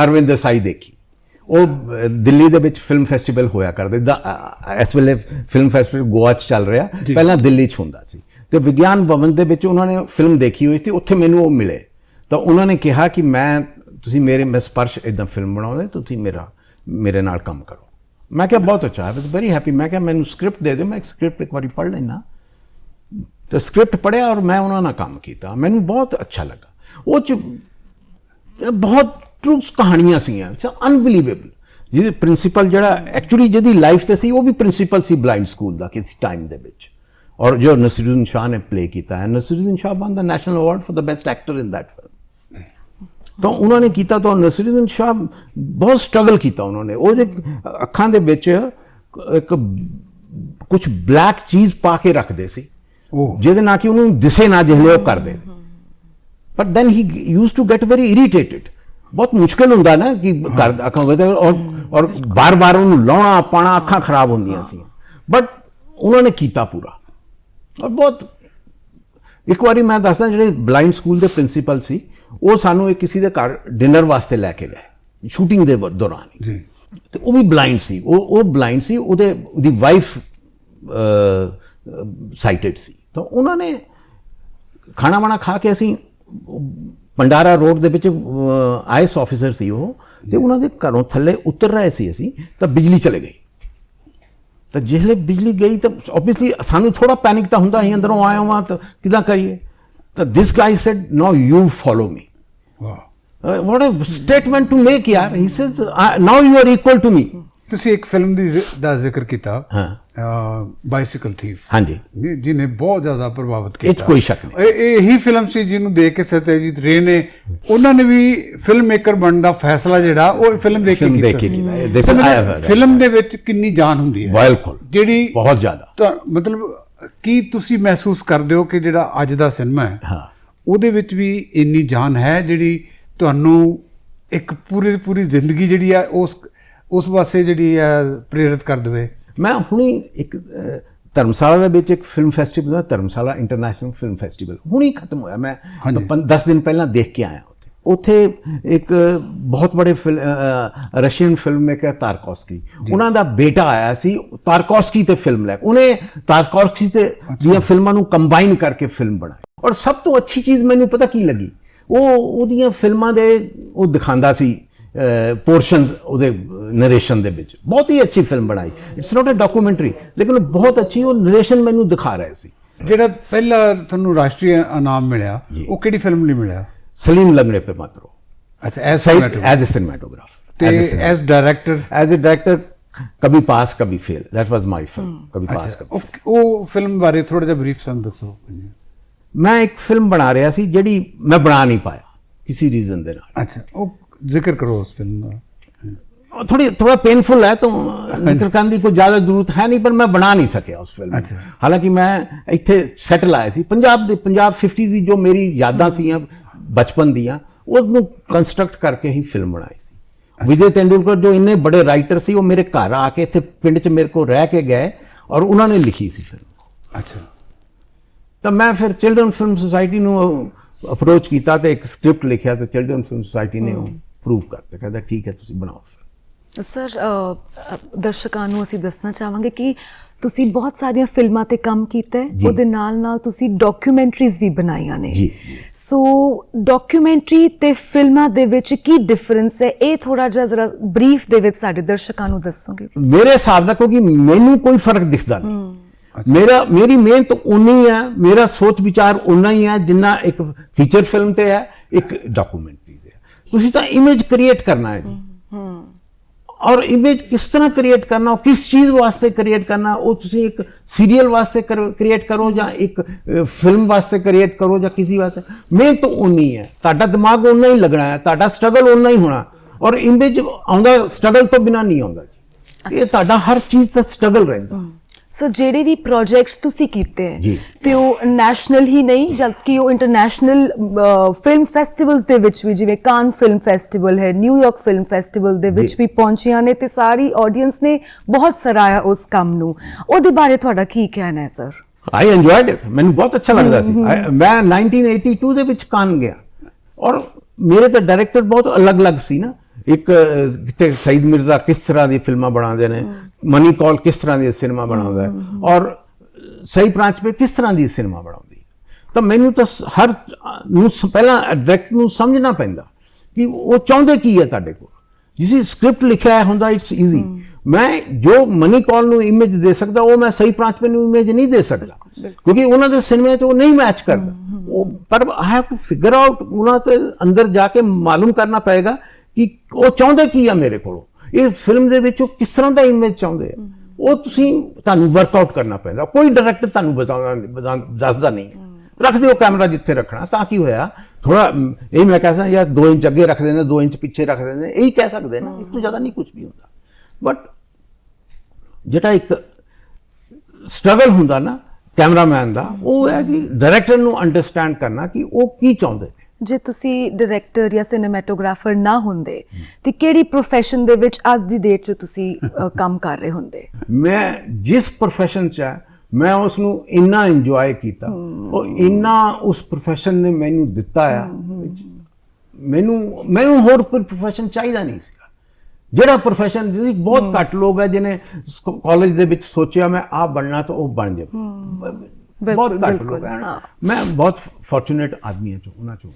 ਅਰਵਿੰਦ ਦਸਾਈ ਦੇਖੀ। ਉਹ ਦਿੱਲੀ ਦੇ ਵਿੱਚ ਫਿਲਮ ਫੈਸਟੀਵਲ ਹੋਇਆ ਕਰਦੇ। ਦਾ ਇਸ ਵੇਲੇ ਫਿਲਮ ਫੈਸਟੀਵਲ ਗੋਆ 'ਚ ਚੱਲ ਰਿਹਾ। ਪਹਿਲਾਂ ਦਿੱਲੀ 'ਚ ਹੁੰਦਾ ਸੀ। ਤੇ ਵਿਗਿਆਨ ਭਵਨ ਦੇ ਵਿੱਚ ਉਹਨਾਂ ਨੇ ਫਿਲਮ ਦੇਖੀ ਹੋਈ ਸੀ। ਉੱਥੇ ਮੈਨੂੰ ਉਹ ਮਿਲੇ। ਤਾਂ ਉਹਨਾਂ ਨੇ ਕਿਹਾ ਕਿ ਮੈਂ ਤੁਸੀਂ ਮੇਰੇ ਮੈਂ ਸਪਰਸ਼ ਇਦਾਂ ਫਿਲਮ ਬਣਾਉਂਦੇ ਤੁਸੀਂ ਮੇਰਾ ਮੇਰੇ ਨਾਲ ਕੰਮ ਕਰੋ। ਮੈਂ ਕਿਹਾ ਬਹੁਤ ਅੱਛਾ। ਆਈ ਵਾਸ ਵੈਰੀ ਹੈਪੀ ਮੈਂ ਕਿਹਾ ਮੈਨੂੰ ਸਕ੍ਰਿਪਟ ਦੇ ਦਿਓ। ਮੈਂ ਸਕ੍ਰਿਪਟ ਇੱਕ ਵਾਰੀ ਪੜ੍ਹ ਲੈਣਾ ਤੇ ਸਕ੍ਰਿਪਟ ਪੜਿਆ ਔਰ ਮੈਂ ਉਹਨਾਂ ਨਾਲ ਕੰਮ ਕੀਤਾ। ਮੈਨੂੰ ਬਹੁਤ ਅੱਛਾ ਲੱਗਾ। ਉਹ ਚ ਬਹੁਤ ਟਰੂਸ ਕਹਾਣੀਆਂ ਸੀਗੀਆਂ ਇਟਸ ਅਨਬਿਲੀਵੇਬਲ ਜਿਹਦੇ ਪ੍ਰਿੰਸੀਪਲ ਜਿਹੜਾ ਐਕਚੁਅਲੀ ਜਿਹਦੀ ਲਾਈਫ ਤੇ ਸੀ ਉਹ ਵੀ ਪ੍ਰਿੰਸੀਪਲ ਸੀ ਬਲਾਈਂਡ ਸਕੂਲ ਦਾ ਕਿਸੇ ਟਾਈਮ ਦੇ ਵਿੱਚ। ਔਰ ਜੋ ਨਸੀਰੁddin ਸ਼ਾਹ ਨੇ ਪਲੇ ਕੀਤਾ ਹੈ Naseeruddin Shah won the national award for the best actor in that film ਤਾਂ ਉਹਨਾਂ ਨੇ ਕੀਤਾ ਤਾਂ ਨਸੀਰੁddin ਸ਼ਾਹ ਬਹੁਤ ਸਟਰਗਲ ਕੀਤਾ ਉਹਨਾਂ ਨੇ। ਉਹਦੇ ਅੱਖਾਂ ਦੇ ਵਿੱਚ ਇੱਕ ਕੁਝ ਬਲੈਕ ਚੀਜ਼ ਪਾ ਕੇ ਰੱਖਦੇ ਸੀ ਉਹ ਜਿਹਦੇ ਨਾਲ ਕਿ ਉਹਨੂੰ ਦਿਸੇ ਨਾ ਜਿਹਲੇ ਉਹ ਕਰਦੇ। But then he used to get very irritated ਬਹੁਤ ਮੁਸ਼ਕਲ ਹੁੰਦਾ ਨਾ ਕਿ ਕਰ ਅੱਖਾਂ ਵਿੱਚ ਔਰ ਔਰ ਬਾਰ-ਬਾਰ ਉਹਨੂੰ ਲਾਉਣਾ ਪਾਣਾ ਅੱਖਾਂ ਖਰਾਬ ਹੁੰਦੀਆਂ ਸੀ ਬਟ ਉਹਨਾਂ ਨੇ ਕੀਤਾ ਪੂਰਾ। ਔਰ ਬਹੁਤ ਇੱਕ ਵਾਰੀ ਮੈਂ ਦੱਸਦਾ ਜਿਹੜੇ ਬਲਾਈਂਡ ਸਕੂਲ ਦੇ ਪ੍ਰਿੰਸੀਪਲ ਸੀ ਉਹ ਸਾਨੂੰ ਇੱਕ ਕਿਸੇ ਦੇ ਘਰ ਡਿਨਰ ਵਾਸਤੇ ਲੈ ਕੇ ਗਏ ਸ਼ੂਟਿੰਗ ਦੇ ਦੌਰਾਨ। ਜੀ। ਤੇ ਉਹ ਵੀ ਬਲਾਈਂਡ ਸੀ। ਉਹ ਉਹ ਬਲਾਈਂਡ ਸੀ ਉਹਦੇ ਉਹਦੀ ਵਾਈਫ ਸਾਈਟਡ ਸੀ। ਤਾਂ ਉਹਨਾਂ ਨੇ ਖਾਣਾ ਵਾਣਾ ਖਾ ਕੇ ਅਸੀਂ ਪੰਡਾਰਾ ਰੋਡ ਦੇ ਵਿੱਚ ਆਈਐਸ ਆਫੀਸਰ ਸੀ ਉਹ ਤੇ ਉਹਨਾਂ ਦੇ ਘਰੋਂ ਥੱਲੇ ਉਤਰ ਰਹੇ ਸੀ ਅਸੀਂ ਤਾਂ ਬਿਜਲੀ ਚਲੇ ਗਈ। ਤਾਂ ਜਿਹਲੇ ਬਿਜਲੀ ਗਈ ਤਾਂ ਆਬਵੀਅਸਲੀ ਸਾਨੂੰ ਥੋੜਾ ਪੈਨਿਕ ਤਾਂ ਹੁੰਦਾ ਸੀ ਅੰਦਰੋਂ ਆਇਆ ਹਾਂ ਤਾਂ ਕਿਦਾਂ ਕਰੀਏ? ਤਾਂ this guy said now you follow me ਵਾਹ। what a statement to make ਯਾਰ। Says "I- now you are equal to me. ਤੁਸੀਂ ਇੱਕ ਫਿਲਮ ਦੀ ਦਾ ਜ਼ਿਕਰ ਕੀਤਾ ਹਾਂ। ਬਾਈਸਿਕਲ ਥੀਫ ਹਾਂਜੀ। ਜਿਹਨੇ ਬਹੁਤ ਜ਼ਿਆਦਾ ਪ੍ਰਭਾਵਿਤ ਇਹ ਕੀਤਾ। ਕੋਈ ਸ਼ੱਕ ਨਹੀਂ। ਇਹ ਇਹੀ ਫਿਲਮ ਸੀ ਜਿਹਨੂੰ ਦੇਖ ਕੇ ਸਤਿਆਜੀਤ ਰੇ ਨੇ ਉਹਨਾਂ ਨੇ ਵੀ ਫਿਲਮ ਮੇਕਰ ਬਣਨ ਦਾ ਫੈਸਲਾ ਜਿਹੜਾ ਉਹ ਫਿਲਮ ਦੇਖ ਕੇ ਕੀਤਾ ਇਹ. ਫਿਲਮ ਦੇ ਵਿੱਚ ਕਿੰਨੀ ਜਾਨ ਹੁੰਦੀ ਹੈ। ਬਿਲਕੁਲ। ਜਿਹੜੀ ਬਹੁਤ ਜ਼ਿਆਦਾ। ਤਾਂ ਮਤਲਬ ਕੀ ਤੁਸੀਂ ਮਹਿਸੂਸ ਕਰਦੇ ਹੋ ਕਿ ਜਿਹੜਾ ਅੱਜ ਦਾ ਸਿਨੇਮਾ ਹੈ ਹਾਂ। ਉਹਦੇ ਵਿੱਚ ਵੀ ਇੰਨੀ ਜਾਨ ਹੈ ਜਿਹੜੀ ਤੁਹਾਨੂੰ ਇੱਕ ਪੂਰੀ ਪੂਰੀ ਜ਼ਿੰਦਗੀ ਜਿਹੜੀ ਹੈ ਉਸ ਉਸ ਪਾਸੇ ਜਿਹੜੀ ਹੈ ਪ੍ਰੇਰਿਤ ਕਰ ਦੇਵੇ। ਮੈਂ ਹੁਣੀ ਇੱਕ ਧਰਮਸ਼ਾਲਾ ਦੇ ਵਿੱਚ ਇੱਕ ਫਿਲਮ ਫੈਸਟੀਵਲ ਦਾ ਧਰਮਸ਼ਾਲਾ ਇੰਟਰਨੈਸ਼ਨਲ ਫਿਲਮ ਫੈਸਟੀਵਲ ਹੁਣੀ ਖਤਮ ਹੋਇਆ। ਮੈਂ ਹਾਂਜੀ। 10 ਦਿਨ ਪਹਿਲਾਂ ਦੇਖ ਕੇ ਆਇਆ ਉੱਥੇ। ਇੱਕ ਬਹੁਤ ਬੜੇ ਰਸ਼ੀਅਨ ਫਿਲਮ ਮੇਕਰ ਤਾਰਕੋਸਕੀ ਉਹਨਾਂ ਦਾ ਬੇਟਾ ਆਇਆ ਸੀ ਤਾਰਕੋਸਕੀ ਤੇ ਫਿਲਮ ਲੈ। ਉਹਨੇ ਤਾਰਕੋਸਕੀ ਤੇ ਦੀਆਂ ਫਿਲਮਾਂ ਨੂੰ ਕੰਬਾਈਨ ਕਰਕੇ ਫਿਲਮ ਬਣਾਈ। ਔਰ ਸਭ ਤੋਂ ਅੱਛੀ ਚੀਜ਼ ਮੈਨੂੰ ਪਤਾ ਕੀ ਲੱਗੀ? ਉਹ ਉਹਦੀਆਂ ਫਿਲਮਾਂ ਦੇ ਉਹ ਦਿਖਾਉਂਦਾ ਸੀ ਪੋਰਸ਼ਨਸ ਉਹਦੇ ਨਰੇਸ਼ਨ ਦੇ ਵਿੱਚ। ਬਹੁਤ ਹੀ ਅੱਛੀ ਫਿਲਮ ਬਣਾਈ। ਇਟਸ ਨਾਟ ਅ ਡਾਕੂਮੈਂਟਰੀ ਲੇਕਿਨ ਉਹ ਬਹੁਤ ਅੱਛੀ ਉਹ ਨਰੇਸ਼ਨ ਮੈਨੂੰ ਦਿਖਾ ਰਿਹਾ ਸੀ। ਜਿਹੜਾ ਪਹਿਲਾ ਤੁਹਾਨੂੰ ਰਾਸ਼ਟਰੀ ਇਨਾਮ ਮਿਲਿਆ ਉਹ ਕਿਹੜੀ ਫਿਲਮ ਲਈ ਮਿਲਿਆ? ਸਲੀਮ ਲਮਰੇ ਪੇ ਮਤਰੋ ਅੱਛਾ ਐਸ ਐਸ ਅ ਸਿਨੇਮੈਟੋਗ੍ਰਾਫਰ ਤੇ ਐਸ ਡਾਇਰੈਕਟਰ ਐਸ ਅ ਡਾਇਰੈਕਟਰ ਕਭੀ pass Kabhi fail that was my film Kabhi pass ਕਭੀ ਉਹ ਫਿਲਮ ਬਾਰੇ ਥੋੜਾ ਜਿਹਾ ਬਰੀਫ ਸਾਨੂੰ ਦੱਸੋ। ਮੈਂ ਇੱਕ ਫਿਲਮ ਬਣਾ ਰਿਹਾ ਸੀ ਜਿਹੜੀ ਮੈਂ ਬਣਾ ਨਹੀਂ ਪਾਇਆ ਕਿਸੇ ਰੀਜ਼ਨ ਦੇ ਨਾਲ। ਅੱਛਾ ਉਹ ਜ਼ਿਕਰ ਕਰੋ ਉਸ ਫਿਲਮ ਦਾ। ਉਹ ਥੋੜੀ ਥੋੜਾ ਪੇਨਫੁਲ ਹੈ ਤਾਂ ਜ਼ਿਕਰ ਕਰਨ ਦੀ ਕੋਈ ਜ਼ਿਆਦਾ ਜ਼ਰੂਰਤ ਹੈ ਨਹੀਂ ਪਰ ਮੈਂ ਬਣਾ ਨਹੀਂ ਸਕਿਆ ਉਸ ਫਿਲਮ ਨੂੰ। ਹਾਲਾਂਕਿ ਮੈਂ ਇੱਥੇ ਸੈਟਲ ਆਇਆ ਸੀ। ਪੰਜਾਬ ਦੇ ਪੰਜਾਬ 50 ਦੀ ਜੋ ਮੇਰੀ ਯਾਦਾਂ ਸੀਆਂ ਬਚਪਨ ਦੀਆਂ ਉਹਨੂੰ ਕੰਸਟਰਕਟ ਕਰਕੇ ਹੀ ਫਿਲਮ ਬਣਾਈ ਸੀ। ਵਿਜੇ ਤੇਂਦੁਲਕਰ ਜੋ ਇੰਨੇ ਬੜੇ ਰਾਈਟਰ ਸੀ ਉਹ ਮੇਰੇ ਘਰ ਆ ਕੇ ਇੱਥੇ ਪਿੰਡ 'ਚ ਮੇਰੇ ਕੋਲ ਰਹਿ ਕੇ ਗਏ ਔਰ ਉਹਨਾਂ ਨੇ ਲਿਖੀ ਸੀ ਫਿਲਮ ਅੱਛਾ। ਤਾਂ ਮੈਂ ਫਿਰ ਚਿਲਡਰਨ ਫਿਲਮ ਸੁਸਾਇਟੀ ਨੂੰ ਅਪਰੋਚ ਕੀਤਾ ਤੇ ਇੱਕ ਸਕ੍ਰਿਪਟ ਲਿਖਿਆ ਤੇ ਚਿਲਡਰਨ ਫਿਲਮ ਸੁਸਾਇਟੀ ਨੇ ਉਹ ਪ੍ਰੂਵ ਕਰਤਾ ਕਹਿੰਦਾ ਠੀਕ ਹੈ ਤੁਸੀਂ ਬਣਾਓ। ਸਰ ਦਰਸ਼ਕਾਂ ਨੂੰ ਅਸੀਂ ਦੱਸਣਾ ਚਾਹਾਂਗੇ ਕਿ ਤੁਸੀਂ ਬਹੁਤ ਸਾਰੀਆਂ ਫਿਲਮਾਂ ਤੇ ਕੰਮ ਕੀਤਾ ਹੈ। ਉਹਦੇ ਨਾਲ ਨਾਲ ਤੁਸੀਂ ਡਾਕੂਮੈਂਟਰੀਜ਼ ਵੀ ਬਣਾਈਆਂ ਨੇ। ਜੀ, ਸੋ ਡਾਕੂਮੈਂਟਰੀ ਤੇ ਫਿਲਮਾਂ ਦੇ ਵਿੱਚ ਕੀ ਡਿਫਰੈਂਸ ਹੈ? ਇਹ ਥੋੜਾ ਜਿਹਾ ਜ਼ਰਾ ਬਰੀਫ ਦੇ ਵਿੱਚ ਸਾਡੇ ਦਰਸ਼ਕਾਂ ਨੂੰ ਦੱਸੋਗੇ। ਮੇਰੇ ਹਿਸਾਬ ਨਾਲ ਕਿਉਂਕਿ ਮੈਨੂੰ ਕੋਈ ਫ਼ਰਕ ਦਿਖਦਾ ਨਹੀਂ। ਮੇਰਾ ਮੇਰੀ ਮਿਹਨਤ ਉਨੀ ਹੈ ਮੇਰਾ ਸੋਚ ਵਿਚਾਰ ਉਨਾ ਹੀ ਹੈ ਜਿੰਨਾ ਇੱਕ ਫੀਚਰ ਫਿਲਮ ਤੇ ਹੈ ਇੱਕ ਹੈ ਤੁਸੀਂ ਤਾਂ ਇਮੇਜ ਕ੍ਰੀਏਟ ਕਰਨਾ ਹੈ ਜੀ। ਔਰ ਇਮੇਜ ਕਿਸ ਤਰ੍ਹਾਂ ਕ੍ਰੀਏਟ ਕਰਨਾ, ਉਹ ਕਿਸ ਚੀਜ਼ ਵਾਸਤੇ ਕ੍ਰੀਏਟ ਕਰਨਾ, ਉਹ ਤੁਸੀਂ ਇੱਕ ਸੀਰੀਅਲ ਵਾਸਤੇ ਕ੍ਰੀਏਟ ਕਰੋ ਜਾਂ ਇੱਕ ਫਿਲਮ ਵਾਸਤੇ ਕ੍ਰੀਏਟ ਕਰੋ ਜਾਂ ਕਿਸੇ ਵਾਸਤੇ। ਮਿਹਨਤ ਉਨੀ ਹੈ। ਤੁਹਾਡਾ ਦਿਮਾਗ ਉਨਾ ਹੀ ਲੱਗਣਾ ਹੈ, ਤੁਹਾਡਾ ਸਟਰਗਲ ਉਨਾ ਹੀ ਹੋਣਾ। ਔਰ ਇਮੇਜ ਆਉਂਦਾ ਸਟਰਗਲ ਤੋਂ ਬਿਨਾ ਨਹੀਂ ਆਉਂਦਾ ਇਹ ਤੁਹਾਡਾ ਹਰ ਚੀਜ਼ ਦਾ ਸਟਰਗਲ ਰਹਿੰਦਾ। ਸੋ ਜਿਹੜੇ ਵੀ ਪ੍ਰੋਜੈਕਟਸ ਤੁਸੀਂ ਕੀਤੇ ਹੈ। ਤੇ ਉਹ ਨੈਸ਼ਨਲ ਹੀ ਨਹੀਂ ਜਦਕਿ ਉਹ ਇੰਟਰਨੈਸ਼ਨਲ ਫਿਲਮ ਫੈਸਟੀਵਲਸ ਦੇ ਵਿੱਚ ਵੀ ਜਿਵੇਂ ਕਾਨ ਫਿਲਮ ਫੈਸਟੀਵਲ ਹੈ ਨਿਊਯਾਰਕ ਫਿਲਮ ਫੈਸਟੀਵਲ ਦੇ ਵਿੱਚ। ਵੀ ਪਹੁੰਚੀਆਂ ਨੇ ਤੇ ਸਾਰੀ ਆਡੀਅנס ਨੇ ਬਹੁਤ ਸਰਾਇਆ ਉਸ ਕੰਮ ਨੂੰ। ਉਹਦੇ ਬਾਰੇ ਤੁਹਾਡਾ ਕੀ ਕਹਿਣਾ ਹੈ ਸਰ ਆਈ ਐਨਜੋਇਡ ਇਟ ਮੈਨੂੰ ਬਹੁਤ ਅੱਛਾ ਲੱਗਦਾ ਸੀ। ਮੈਂ 1982 ਦੇ ਵਿੱਚ ਕਾਨ ਗਿਆ। ਔਰ ਮੇਰੇ ਤਾਂ ਡਾਇਰੈਕਟਰ ਬਹੁਤ ਅਲੱਗ-ਅਲੱਗ ਸੀ ਨਾ। ਇੱਕ ਕਿਤੇ ਸਈਦ ਮਿਰਜ਼ਾ ਕਿਸ ਤਰ੍ਹਾਂ ਦੀ ਫਿਲਮਾਂ ਬਣਾਉਂਦੇ ਨੇ? ਮਨੀ ਕੌਲ ਕਿਸ ਤਰ੍ਹਾਂ ਦੀ ਸਿਨੇਮਾ ਬਣਾਉਂਦਾ ਹੈ? ਔਰ ਸਹੀ ਪ੍ਰਾਂਚ ਪੇ ਕਿਸ ਤਰ੍ਹਾਂ ਦੀ ਸਿਨੇਮਾ ਬਣਾਉਂਦੀ ਹੈ? ਤਾਂ ਮੈਨੂੰ ਤਾਂ ਹਰ ਨੂੰ ਪਹਿਲਾਂ ਡਾਇਰੈਕਟ ਨੂੰ ਸਮਝਣਾ ਪੈਂਦਾ ਕਿ ਉਹ ਚਾਹੁੰਦੇ ਕੀ ਹੈ ਤੁਹਾਡੇ ਕੋਲ? ਜਿਸ ਸਕ੍ਰਿਪਟ ਲਿਖਿਆ ਹੁੰਦਾ ਇਟਸ ਈਜ਼ੀ ਮੈਂ ਜੋ ਮਨੀ ਕੌਲ ਨੂੰ ਇਮੇਜ ਦੇ ਸਕਦਾ ਉਹ ਮੈਂ ਸਹੀ ਪ੍ਰਾਂਤ ਨੂੰ ਇਮੇਜ ਨਹੀਂ ਦੇ ਸਕਦਾ। ਕਿਉਂਕਿ ਉਹਨਾਂ ਦੇ ਸਿਨੇਮੇ ਤੇ ਉਹ ਨਹੀਂ ਮੈਚ ਕਰਦਾ। ਉਹ ਪਰ I have to figure out ਉਹਨਾਂ ਤੇ ਅੰਦਰ ਜਾ ਕੇ ਮਾਲੂਮ ਕਰਨਾ ਪਏਗਾ ਕਿ ਉਹ ਚਾਹੁੰਦੇ ਕੀ ਆ ਮੇਰੇ ਕੋਲੋਂ? ਇਹ ਫਿਲਮ ਦੇ ਵਿੱਚ ਉਹ ਕਿਸ ਤਰ੍ਹਾਂ ਦਾ ਇਮੇਜ ਚਾਹੁੰਦੇ ਆ? ਉਹ ਤੁਸੀਂ ਤੁਹਾਨੂੰ ਵਰਕਆਊਟ ਕਰਨਾ ਪੈਂਦਾ। ਕੋਈ ਡਾਇਰੈਕਟਰ ਤੁਹਾਨੂੰ ਬਤਾਉਂਦਾ ਬਤਾ- ਦੱਸਦਾ ਨਹੀਂ। ਰੱਖ ਦਿਓ ਕੈਮਰਾ ਜਿੱਥੇ ਰੱਖਣਾ ਤਾਂ ਕੀ ਹੋਇਆ? ਥੋੜਾ ਇਹ ਮੈਂ ਕਹਿੰਦਾ ਯਾਰ 2 ਇੰਚ ਅੱਗੇ ਰੱਖ ਦਿੰਦੇ 2 ਇੰਚ ਪਿੱਛੇ ਰੱਖ ਦਿੰਦੇ ਇਹੀ ਕਹਿ ਸਕਦੇ ਨਾ। ਇਸ ਤੋਂ ਜ਼ਿਆਦਾ ਨਹੀਂ ਕੁਝ ਵੀ ਹੁੰਦਾ। ਬਟ ਜਿਹੜਾ ਇੱਕ ਸਟਰਗਲ ਹੁੰਦਾ ਨਾ ਕੈਮਰਾਮੈਨ ਦਾ ਉਹ ਹੈ ਕਿ ਡਾਇਰੈਕਟਰ ਨੂੰ ਅੰਡਰਸਟੈਂਡ ਕਰਨਾ ਕਿ ਉਹ ਕੀ ਚਾਹੁੰਦੇ ਜੇ ਤੁਸੀਂ ਡਾਇਰੈਕਟਰ ਜਾਂ ਸਿਨੇਮੈਟੋਗ੍ਰਾਫਰ ਨਾ ਹੁੰਦੇ ਤੇ ਕਿਹੜੀ profession ਦੇ ਵਿੱਚ ਅੱਜ ਦੀ ਡੇਟ 'ਚ ਤੁਸੀਂ ਅ, ਕੰਮ ਕਰ ਰਹੇ ਹੁੰਦੇ? ਮੈਂ ਜਿਸ profession 'ਚ ਹੈ ਮੈਂ ਉਸ ਨੂੰ ਇੰਨਾ ਇੰਜੋਏ ਕੀਤਾ। ਉਹ ਇੰਨਾ ਉਸ profession ਨੇ ਮੈਨੂੰ ਦਿੱਤਾ ਆ ਮੈਨੂੰ ਮੈਨੂੰ ਹੋਰ ਕੋਈ profession ਚਾਹੀਦਾ ਨਹੀਂ ਸੀਗਾ। ਜਿਹੜਾ profession ਜਿਹਦੀ ਬਹੁਤ ਘੱਟ ਲੋਕ ਹੈ ਜਿਹਨੇ ਕਾਲਜ ਦੇ ਵਿੱਚ ਸੋਚਿਆ ਮੈਂ ਆ ਬਣਨਾ ਤਾਂ ਉਹ ਬਣ ਜਾਵੇ। ਬਹੁਤ ਘੱਟ ਬਿਲਕੁਲ, ਲੋਕ ਹਨ ਹਾਂ। ਮੈਂ ਬਹੁਤ ਫੋਰਚੂਨੇਟ ਆਦਮੀ ਹਾਂ ਚੋਂ ਉਹਨਾਂ ਚੋਂ।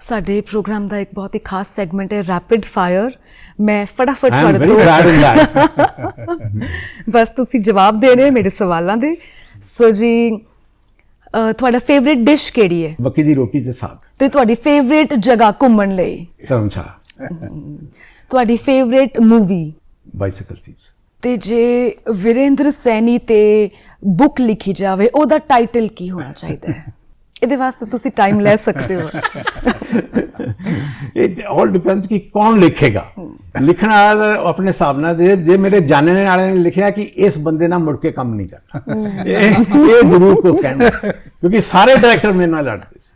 ਸਾਡੇ ਪ੍ਰੋਗਰਾਮ ਦਾ ਇੱਕ ਬਹੁਤ ਹੀ ਖਾਸ ਸੈਗਮੈਂਟ ਹੈ ਰੈਪਿਡ ਫਾਇਰ ਮੈਂ ਫਟਾਫਟ ਤੁਹਾਡੇ ਤੋਂ ਬਸ ਤੁਸੀਂ ਜਵਾਬ ਦੇਣੇ ਮੇਰੇ ਸਵਾਲਾਂ ਦੇ। ਸੋ ਜੀ ਤੁਹਾਡਾ ਫੇਵਰਿਟ ਡਿਸ਼ ਕਿਹੜੀ ਹੈ? ਬੱਕੀ ਦੀ ਰੋਟੀ ਤੇ ਸਾਗ। ਤੇ ਤੁਹਾਡੀ ਫੇਵਰਿਟ ਜਗ੍ਹਾ ਘੁੰਮਣ ਲਈ? ਸਮਝਾ ਤੁਹਾਡੀ ਫੇਵਰਿਟ ਮੂਵੀ ਬਾਈਸਾਈਕਲ ਥੀਵਸ ਤੇ ਜੇ ਵਿਰੇਂਦਰ ਸੈਣੀ ਤੇ ਬੁੱਕ ਲਿਖੀ ਜਾਵੇ ਉਹਦਾ ਟਾਈਟਲ ਕੀ ਹੋਣਾ ਚਾਹੀਦਾ ਹੈ? ਇਹਦੇ ਵਾਸਤੇ ਤੁਸੀਂ ਟਾਈਮ ਲੈ ਸਕਦੇ ਹੋ। ਇਟ ਆਲ ਡਿਪੈਂਡਸ ਕਿ ਕੌਣ ਲਿਖੇਗਾ। ਲਿਖਣ ਵਾਲਾ ਆਪਣੇ ਹਿਸਾਬ ਨਾਲ ਜੇ ਜੇ ਮੇਰੇ ਜਾਣਨ ਵਾਲੇ ਨੇ ਲਿਖਿਆ ਕਿ ਇਸ ਬੰਦੇ ਨਾਲ ਮੁੜ ਕੇ ਕੰਮ ਨਹੀਂ ਕਰਨਾ। ਇਹ ਇਹ ਜ਼ਰੂਰ ਕੋ ਕਹਿਣਾ। ਕਿਉਂਕਿ ਸਾਰੇ ਡਾਇਰੈਕਟਰ ਮੇਰੇ ਨਾਲ ਲੜਦੇ ਸੀ।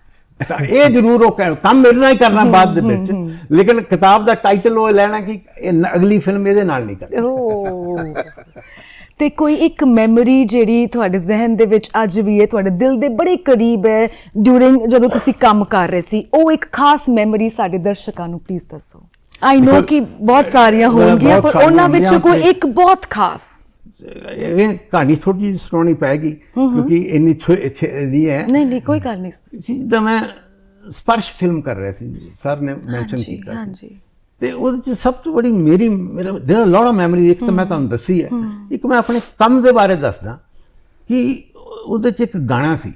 ਤਾਂ ਇਹ ਜ਼ਰੂਰ ਉਹ ਕਹਿਣ। ਕੰਮ ਮੇਰੇ ਨਾਲ ਹੀ ਕਰਨਾ ਬਾਅਦ ਦੇ ਵਿੱਚ। ਲੇਕਿਨ ਕਿਤਾਬ ਦਾ ਟਾਈਟਲ ਉਹ ਲੈਣਾ ਕਿ ਇਹ ਅਗਲੀ ਫਿਲਮ ਇਹਦੇ ਨਾਲ ਨਹੀਂ ਕਰਨੀ। ਤੇ ਕੋਈ ਇੱਕ ਮੈਮਰੀ ਜਿਹੜੀ ਤੁਹਾਡੇ ਜ਼ਿਹਨ ਦੇ ਵਿੱਚ ਅੱਜ ਵੀ ਹੈ ਤੁਹਾਡੇ ਦਿਲ ਦੇ ਬੜੇ ਕਰੀਬ ਹੈ ਡਿਊਰਿੰਗ ਜਦੋਂ ਤੁਸੀਂ ਕੰਮ ਕਰ ਰਹੇ ਸੀ ਉਹ ਇੱਕ ਖਾਸ ਮੈਮਰੀ ਸਾਡੇ ਦਰਸ਼ਕਾਂ ਨੂੰ ਪਲੀਜ਼ ਦੱਸੋ। ਆਈ ਨੋ ਕਿ ਬਹੁਤ ਸਾਰੀਆਂ ਹੋਣਗੀਆਂ ਪਰ ਉਹਨਾਂ ਵਿੱਚੋਂ ਕੋਈ ਇੱਕ ਬਹੁਤ ਖਾਸ। ਇਹ ਕਹਾਣੀ ਥੋੜੀ ਜਿਹੀ ਸੁਣਾਉਣੀ ਪੈਗੀ ਕਿਉਂਕਿ ਇੰਨੀ ਛੇ- ਨਹੀਂ ਹੈ। ਨਹੀਂ ਨਹੀਂ ਕੋਈ ਗੱਲ ਨਹੀਂ। ਜਿੱਦਾਂ ਮੈਂ ਸਪਰਸ਼ ਫਿਲਮ ਕਰ ਰਿਹਾ ਸੀ ਸਰ ਨੇ ਮੈਂਸ਼ਨ ਹਾਂਜੀ ਕੀਤਾ ਸੀ। ਹਾਂਜੀ। ਤੇ ਉਹਦੇ ਚ ਸਭ ਤੋਂ ਬੜੀ ਮੇਰੀ ਮੇਰਾ ਦੇਰ ਆ ਲੋਟ ਆਫ ਮੈਮਰੀ ਇੱਕ ਤਾਂ ਮੈਂ ਤੁਹਾਨੂੰ ਦੱਸੀ ਹੈ। ਇੱਕ ਮੈਂ ਆਪਣੇ ਕੰਮ ਦੇ ਬਾਰੇ ਦੱਸਦਾ ਕਿ ਉਹਦੇ ਚ ਇੱਕ ਗਾਣਾ ਸੀ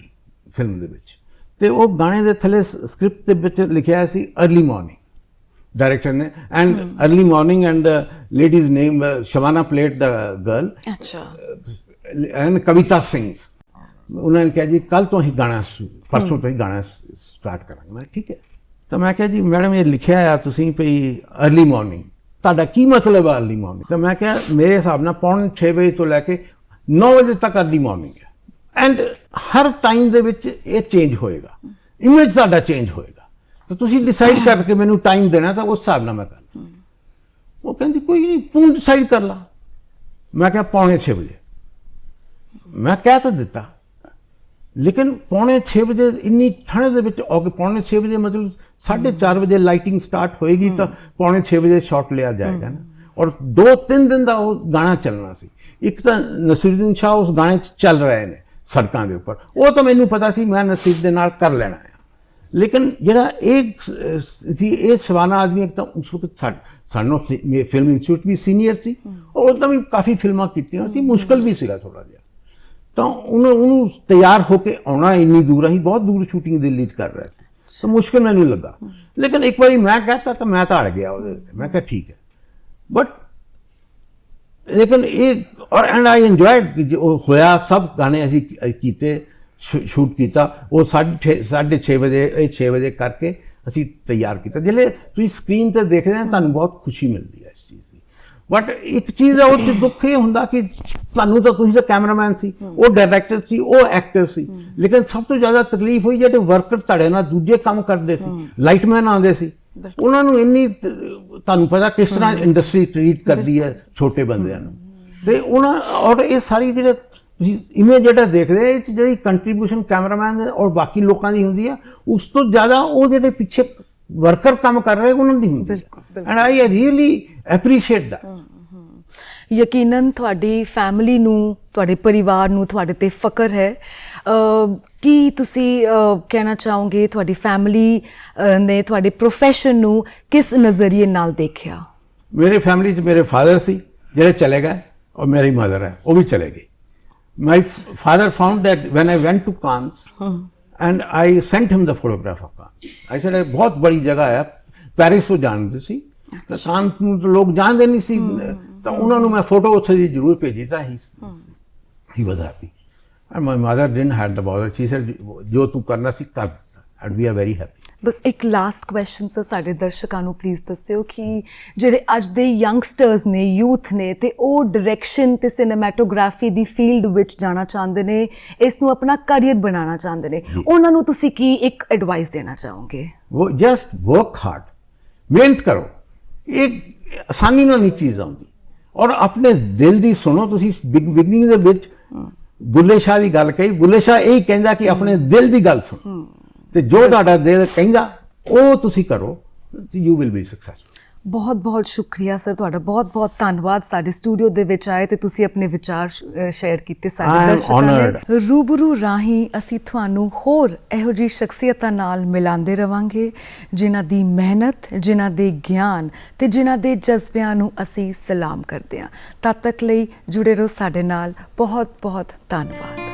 ਫਿਲਮ ਦੇ ਵਿੱਚ। ਤੇ ਉਹ ਗਾਣੇ ਦੇ ਥੱਲੇ ਸਕ੍ਰਿਪਟ ਦੇ ਵਿੱਚ ਲਿਖਿਆ ਸੀ ਅਰਲੀ ਮਾਰਨਿੰਗ ਡਾਇਰੈਕਟਰ ਨੇ and early morning and the ladies name Shabana played the girl ਅੱਛਾ। ਐਂਡ ਕਵਿਤਾ ਸਿੰਘਸ ਉਹਨਾਂ ਨੇ ਕਿਹਾ ਜੀ ਕੱਲ ਤੋਂ ਹੀ ਗਾਣਾ ਪਰਸੋਂ ਤੋਂ ਹੀ ਗਾਣਾ ਸਟਾਰਟ ਕਰਾਂਗੇ। ਮੈਂ ਠੀਕ ਹੈ। ਤਾਂ ਮੈਂ ਕਿਹਾ ਜੀ, ਮੈਡਮ, ਇਹ ਲਿਖਿਆ ਆ ਤੁਸੀਂ ਭਈ ਅਰਲੀ ਮਾਰਨਿੰਗ ਤੁਹਾਡਾ ਕੀ ਮਤਲਬ ਆ ਅਰਲੀ ਮਾਰਨਿੰਗ ਤਾਂ ਮੈਂ ਕਿਹਾ, ਮੇਰੇ ਹਿਸਾਬ ਨਾਲ ਪੌਣ 6 ਵਜੇ ਤੋਂ ਲੈ ਕੇ 9 ਵਜੇ ਤੱਕ ਅਰਲੀ ਮਾਰਨਿੰਗ ਹੈ। ਐਂਡ ਹਰ ਟਾਈਮ ਦੇ ਵਿੱਚ ਇਹ ਚੇਂਜ ਹੋਏਗਾ। ਇਮੇਜ ਸਾਡਾ ਚੇਂਜ ਹੋਏਗਾ। ਤਾਂ ਤੁਸੀਂ ਡਿਸਾਈਡ ਕਰਕੇ ਮੈਨੂੰ ਟਾਈਮ ਦੇਣਾ ਤਾਂ ਉਸ ਹਿਸਾਬ ਨਾਲ ਮੈਂ ਕਰ ਉਹ ਕਹਿੰਦੀ, ਕੋਈ ਨਹੀਂ, ਤੂੰ ਡਿਸਾਈਡ ਕਰ ਲਾ। ਮੈਂ ਕਿਹਾ, ਪੌਣੇ 6 ਵਜੇ। ਮੈਂ ਕਹਿ ਤਾਂ ਦਿੱਤਾ। ਲੇਕਿਨ ਪੌਣੇ 6 ਵਜੇ ਇੰਨੀ ਠੰਡ ਦੇ ਵਿੱਚ ਆ ਕੇ ਪੌਣੇ 6 ਵਜੇ ਮਤਲਬ 4:30 ਵਜੇ ਲਾਈਟਿੰਗ ਸਟਾਰਟ ਹੋਏਗੀ ਤਾਂ ਪੌਣੇ 6 ਵਜੇ ਸ਼ਾਟ ਲਿਆ ਜਾਏਗਾ ਨਾ। ਔਰ 2-3 ਦਿਨ ਦਾ ਉਹ ਗਾਣਾ ਚੱਲਣਾ ਸੀ। ਇੱਕ ਤਾਂ ਨਸੀਰਦੀਨ ਸ਼ਾਹ ਉਸ ਗਾਣੇ 'ਚ ਚੱਲ ਰਹੇ ਨੇ ਸੜਕਾਂ ਦੇ ਉੱਪਰ। ਉਹ ਤਾਂ ਮੈਨੂੰ ਪਤਾ ਸੀ ਮੈਂ ਨਸੀਬ ਦੇ ਨਾਲ ਕਰ ਲੈਣਾ ਹੈ ਲੇਕਿਨ ਜਿਹੜਾ ਇਹ ਸੀ ਇਹ ਸਵਾਨਾ ਆਦਮੀ ਇੱਕ ਤਾਂ ਉਸ ਵਕਤ ਸਾਨੂੰ ਫਿਲਮ ਇੰਸਟੀਚਿਊਟ ਵੀ ਸੀਨੀਅਰ ਸੀ। ਔਰ ਤਾਂ ਵੀ ਕਾਫੀ ਫਿਲਮਾਂ ਕੀਤੀਆਂ ਸੀ ਮੁਸ਼ਕਲ ਵੀ ਸੀਗਾ ਥੋੜਾ ਜਿਹਾ। ਤਾਂ ਉਹਨੂੰ ਉਹਨੂੰ ਤਿਆਰ ਹੋ ਕੇ ਆਉਣਾ ਇੰਨੀ ਦੂਰ ਅਸੀਂ ਬਹੁਤ ਦੂਰ ਸ਼ੂਟਿੰਗ ਦਿੱਲੀ 'ਚ ਕਰ ਰਹੇ ਸੀ। ਤਾਂ ਮੁਸ਼ਕਲ ਮੈਨੂੰ ਲੱਗਾ। ਲੇਕਿਨ ਇੱਕ ਵਾਰੀ ਮੈਂ ਕਹਤਾ ਤਾਂ ਮੈਂ ਤਾਂ ਅੜ ਗਿਆ ਉਹਦੇ ਮੈਂ ਕਿਹਾ ਠੀਕ ਹੈ। ਬਟ ਲੇਕਿਨ ਇਹ ਔਰ ਐਂਡ ਆਈ ਇੰਜੋਇਡ ਕਿ ਉਹ ਹੋਇਆ, ਸਭ ਗਾਣੇ ਅਸੀਂ ਕੀ- ਕੀਤੇ ਸ਼ੂਟ ਕੀਤਾ। ਉਹ 6:30 ਛੇ ਵਜੇ, ਇਹ 6 ਵਜੇ ਕਰਕੇ ਅਸੀਂ ਤਿਆਰ ਕੀਤਾ। ਜਿਹੜੇ ਤੁਸੀਂ ਸਕਰੀਨ ਤੇ ਦੇਖਦੇ ਹੋ ਤੁਹਾਨੂੰ ਬਹੁਤ ਖੁਸ਼ੀ ਮਿਲਦੀ ਹੈ। ਬਟ ਇੱਕ ਚੀਜ਼ ਹੈ ਉਹ 'ਚ ਦੁੱਖ ਇਹ ਹੁੰਦਾ ਕਿ ਤੁਹਾਨੂੰ ਤਾਂ ਤੁਸੀਂ ਤਾਂ ਕੈਮਰਾਮੈਨ ਸੀ ਉਹ ਡਾਇਰੈਕਟਰ ਸੀ ਉਹ ਐਕਟਰ ਸੀ। ਲੇਕਿਨ ਸਭ ਤੋਂ ਜ਼ਿਆਦਾ ਤਕਲੀਫ ਹੋਈ ਜਿਹੜੇ ਵਰਕਰ ਤੁਹਾਡੇ ਨਾਲ ਦੂਜੇ ਕੰਮ ਕਰਦੇ ਸੀ ਲਾਈਟਮੈਨ ਆਉਂਦੇ ਸੀ। ਉਹਨਾਂ ਨੂੰ ਇੰਨੀ ਤ- ਤੁਹਾਨੂੰ ਪਤਾ ਕਿਸ ਤਰ੍ਹਾਂ ਇੰਡਸਟਰੀ ਟ੍ਰੀਟ ਕਰਦੀ ਹੈ ਛੋਟੇ ਬੰਦਿਆਂ ਨੂੰ। ਤੇ ਉਹਨਾਂ ਔਰ ਇਹ ਸਾਰੀ ਜਿਹੜੇ ਤੁਸੀਂ ਇਮੇਜ ਜਿਹੜਾ ਦੇਖਦੇ ਇਹ ਜਿਹੜੀ ਕੰਟਰੀਬਿਊਸ਼ਨ ਕੈਮਰਾਮੈਨ ਔਰ ਬਾਕੀ ਲੋਕਾਂ ਦੀ ਹੁੰਦੀ ਹੈ ਉਸ ਤੋਂ ਜ਼ਿਆਦਾ ਉਹ ਜਿਹੜੇ ਪਿੱਛੇ ਵਰਕਰ ਕੰਮ ਕਰ ਰਹੇ ਉਹਨਾਂ ਦੀ ਹੁੰਦੀ ਹੈ and I really appreciate that ਯਕੀਨਨ ਤੁਹਾਡੀ ਫੈਮਿਲੀ ਨੂੰ ਤੁਹਾਡੇ ਪਰਿਵਾਰ ਨੂੰ ਤੁਹਾਡੇ ਤੇ ਫਕਰ ਹੈ। ਕੀ ਤੁਸੀਂ ਕਹਿਣਾ ਚਾਹੋਗੇ ਤੁਹਾਡੀ ਫੈਮਿਲੀ ਨੇ ਤੁਹਾਡੇ ਪ੍ਰੋਫੈਸ਼ਨ ਨੂੰ ਕਿਸ ਨਜ਼ਰੀਏ ਨਾਲ ਦੇਖਿਆ? ਮੇਰੇ ਫੈਮਿਲੀ 'ਚ ਮੇਰੇ ਫਾਦਰ ਸੀ ਜਿਹੜੇ ਚਲੇ ਗਏ ਔਰ ਮੇਰੀ ਮਦਰ ਹੈ ਉਹ ਵੀ ਚਲੇ ਗਈ my father found that when I went to Cannes and I sent him the photograph of Cannes. I said ਇਹ ਬਹੁਤ ਬੜੀ ਜਗ੍ਹਾ ਹੈ ਪੈਰਿਸ ਤੋਂ ਜਾਣਦੇ ਸੀ ਤਾਂ ਕਾਂਤ ਲੋਕ ਜਾਣਦੇ ਨਹੀਂ ਸੀ। ਤਾਂ ਉਹਨਾਂ ਨੂੰ ਮੈਂ ਫੋਟੋ ਉੱਥੇ ਦੀ ਜ਼ਰੂਰ ਭੇਜੀ ਤਾਂ ਹੀ ਹੀ। ਵਜ਼ਾਪੀ and my mother didn't had the bother she said ਜੋ ਤੂੰ ਕਰਨਾ ਸੀ ਕਰ। And we are very happy ਬਸ ਇੱਕ ਲਾਸਟ ਕੁਐਸਚਨ ਸਰ ਸਾਡੇ ਦਰਸ਼ਕਾਂ ਨੂੰ ਪਲੀਜ਼ ਦੱਸਿਓ ਕਿ ਜਿਹੜੇ ਅੱਜ ਦੇ ਯੰਗਸਟਰਸ ਨੇ ਯੂਥ ਨੇ ਤੇ ਉਹ ਡਾਇਰੈਕਸ਼ਨ ਤੇ ਸਿਨੇਮੈਟੋਗ੍ਰਾਫੀ ਦੀ ਫੀਲਡ ਵਿੱਚ ਜਾਣਾ ਚਾਹੁੰਦੇ ਨੇ ਇਸ ਨੂੰ ਆਪਣਾ ਕੈਰੀਅਰ ਬਣਾਉਣਾ ਚਾਹੁੰਦੇ ਨੇ ਉਹਨਾਂ ਨੂੰ ਤੁਸੀਂ ਕੀ ਇੱਕ ਐਡਵਾਈਸ ਦੇਣਾ ਚਾਹੋਗੇ? ਉਹ ਜਸਟ ਵਰਕ ਹਾਰਡ ਮਿਹਨਤ ਕਰੋ। ਇਹ ਆਸਾਨੀ ਨਾਲ ਨਹੀਂ ਚੀਜ਼ ਆਉਂਦੀ। ਔਰ ਆਪਣੇ ਦਿਲ ਦੀ ਸੁਣੋ ਤੁਸੀਂ ਬਿਗਨਿੰਗ ਦੇ ਵਿੱਚ ਬੁੱਲੇ ਸ਼ਾਹ ਦੀ ਗੱਲ ਕਹੀ, ਬੁੱਲੇ ਸ਼ਾਹ ਇਹ ਕਹਿੰਦਾ ਕਿ ਆਪਣੇ ਦਿਲ ਦੀ ਗੱਲ ਸੁਣੋ। ਤੇ ਜੋ ਤੁਹਾਡਾ ਦਿਲ ਕਹਿੰਦਾ, ਉਹ ਤੁਸੀਂ ਕਰੋ ਯੂ ਵਿਲ ਬੀ ਸਕਸੈਸਫੁਲ ਬਹੁਤ ਬਹੁਤ ਸ਼ੁਕਰੀਆ ਸਰ ਤੁਹਾਡਾ ਬਹੁਤ ਬਹੁਤ ਧੰਨਵਾਦ ਸਾਡੇ ਸਟੂਡੀਓ ਦੇ ਵਿੱਚ ਆਏ ਤੇ ਤੁਸੀਂ ਆਪਣੇ ਵਿਚਾਰ ਸ਼ੇਅਰ ਕੀਤੇ ਸਾਡੇ ਦਰਸ਼ਕਾਂ. ਨਾਲ। ਰੂਬਰੂ ਰਾਹੀਂ ਅਸੀਂ ਤੁਹਾਨੂੰ ਹੋਰ ਇਹੋ ਜਿਹੀ ਸ਼ਖਸੀਅਤਾਂ ਨਾਲ ਮਿਲਾਉਂਦੇ ਰਵਾਂਗੇ ਜਿਨ੍ਹਾਂ ਦੀ ਮਿਹਨਤ ਜਿਨ੍ਹਾਂ ਦੇ ਗਿਆਨ ਤੇ ਜਿਨ੍ਹਾਂ ਦੇ ਜਜ਼ਬਿਆਂ ਨੂੰ ਅਸੀਂ ਸਲਾਮ ਕਰਦੇ ਹਾਂ। ਤਦ ਤੱਕ ਲਈ ਜੁੜੇ ਰਹੋ ਸਾਡੇ ਨਾਲ। ਬਹੁਤ ਬਹੁਤ ਧੰਨਵਾਦ।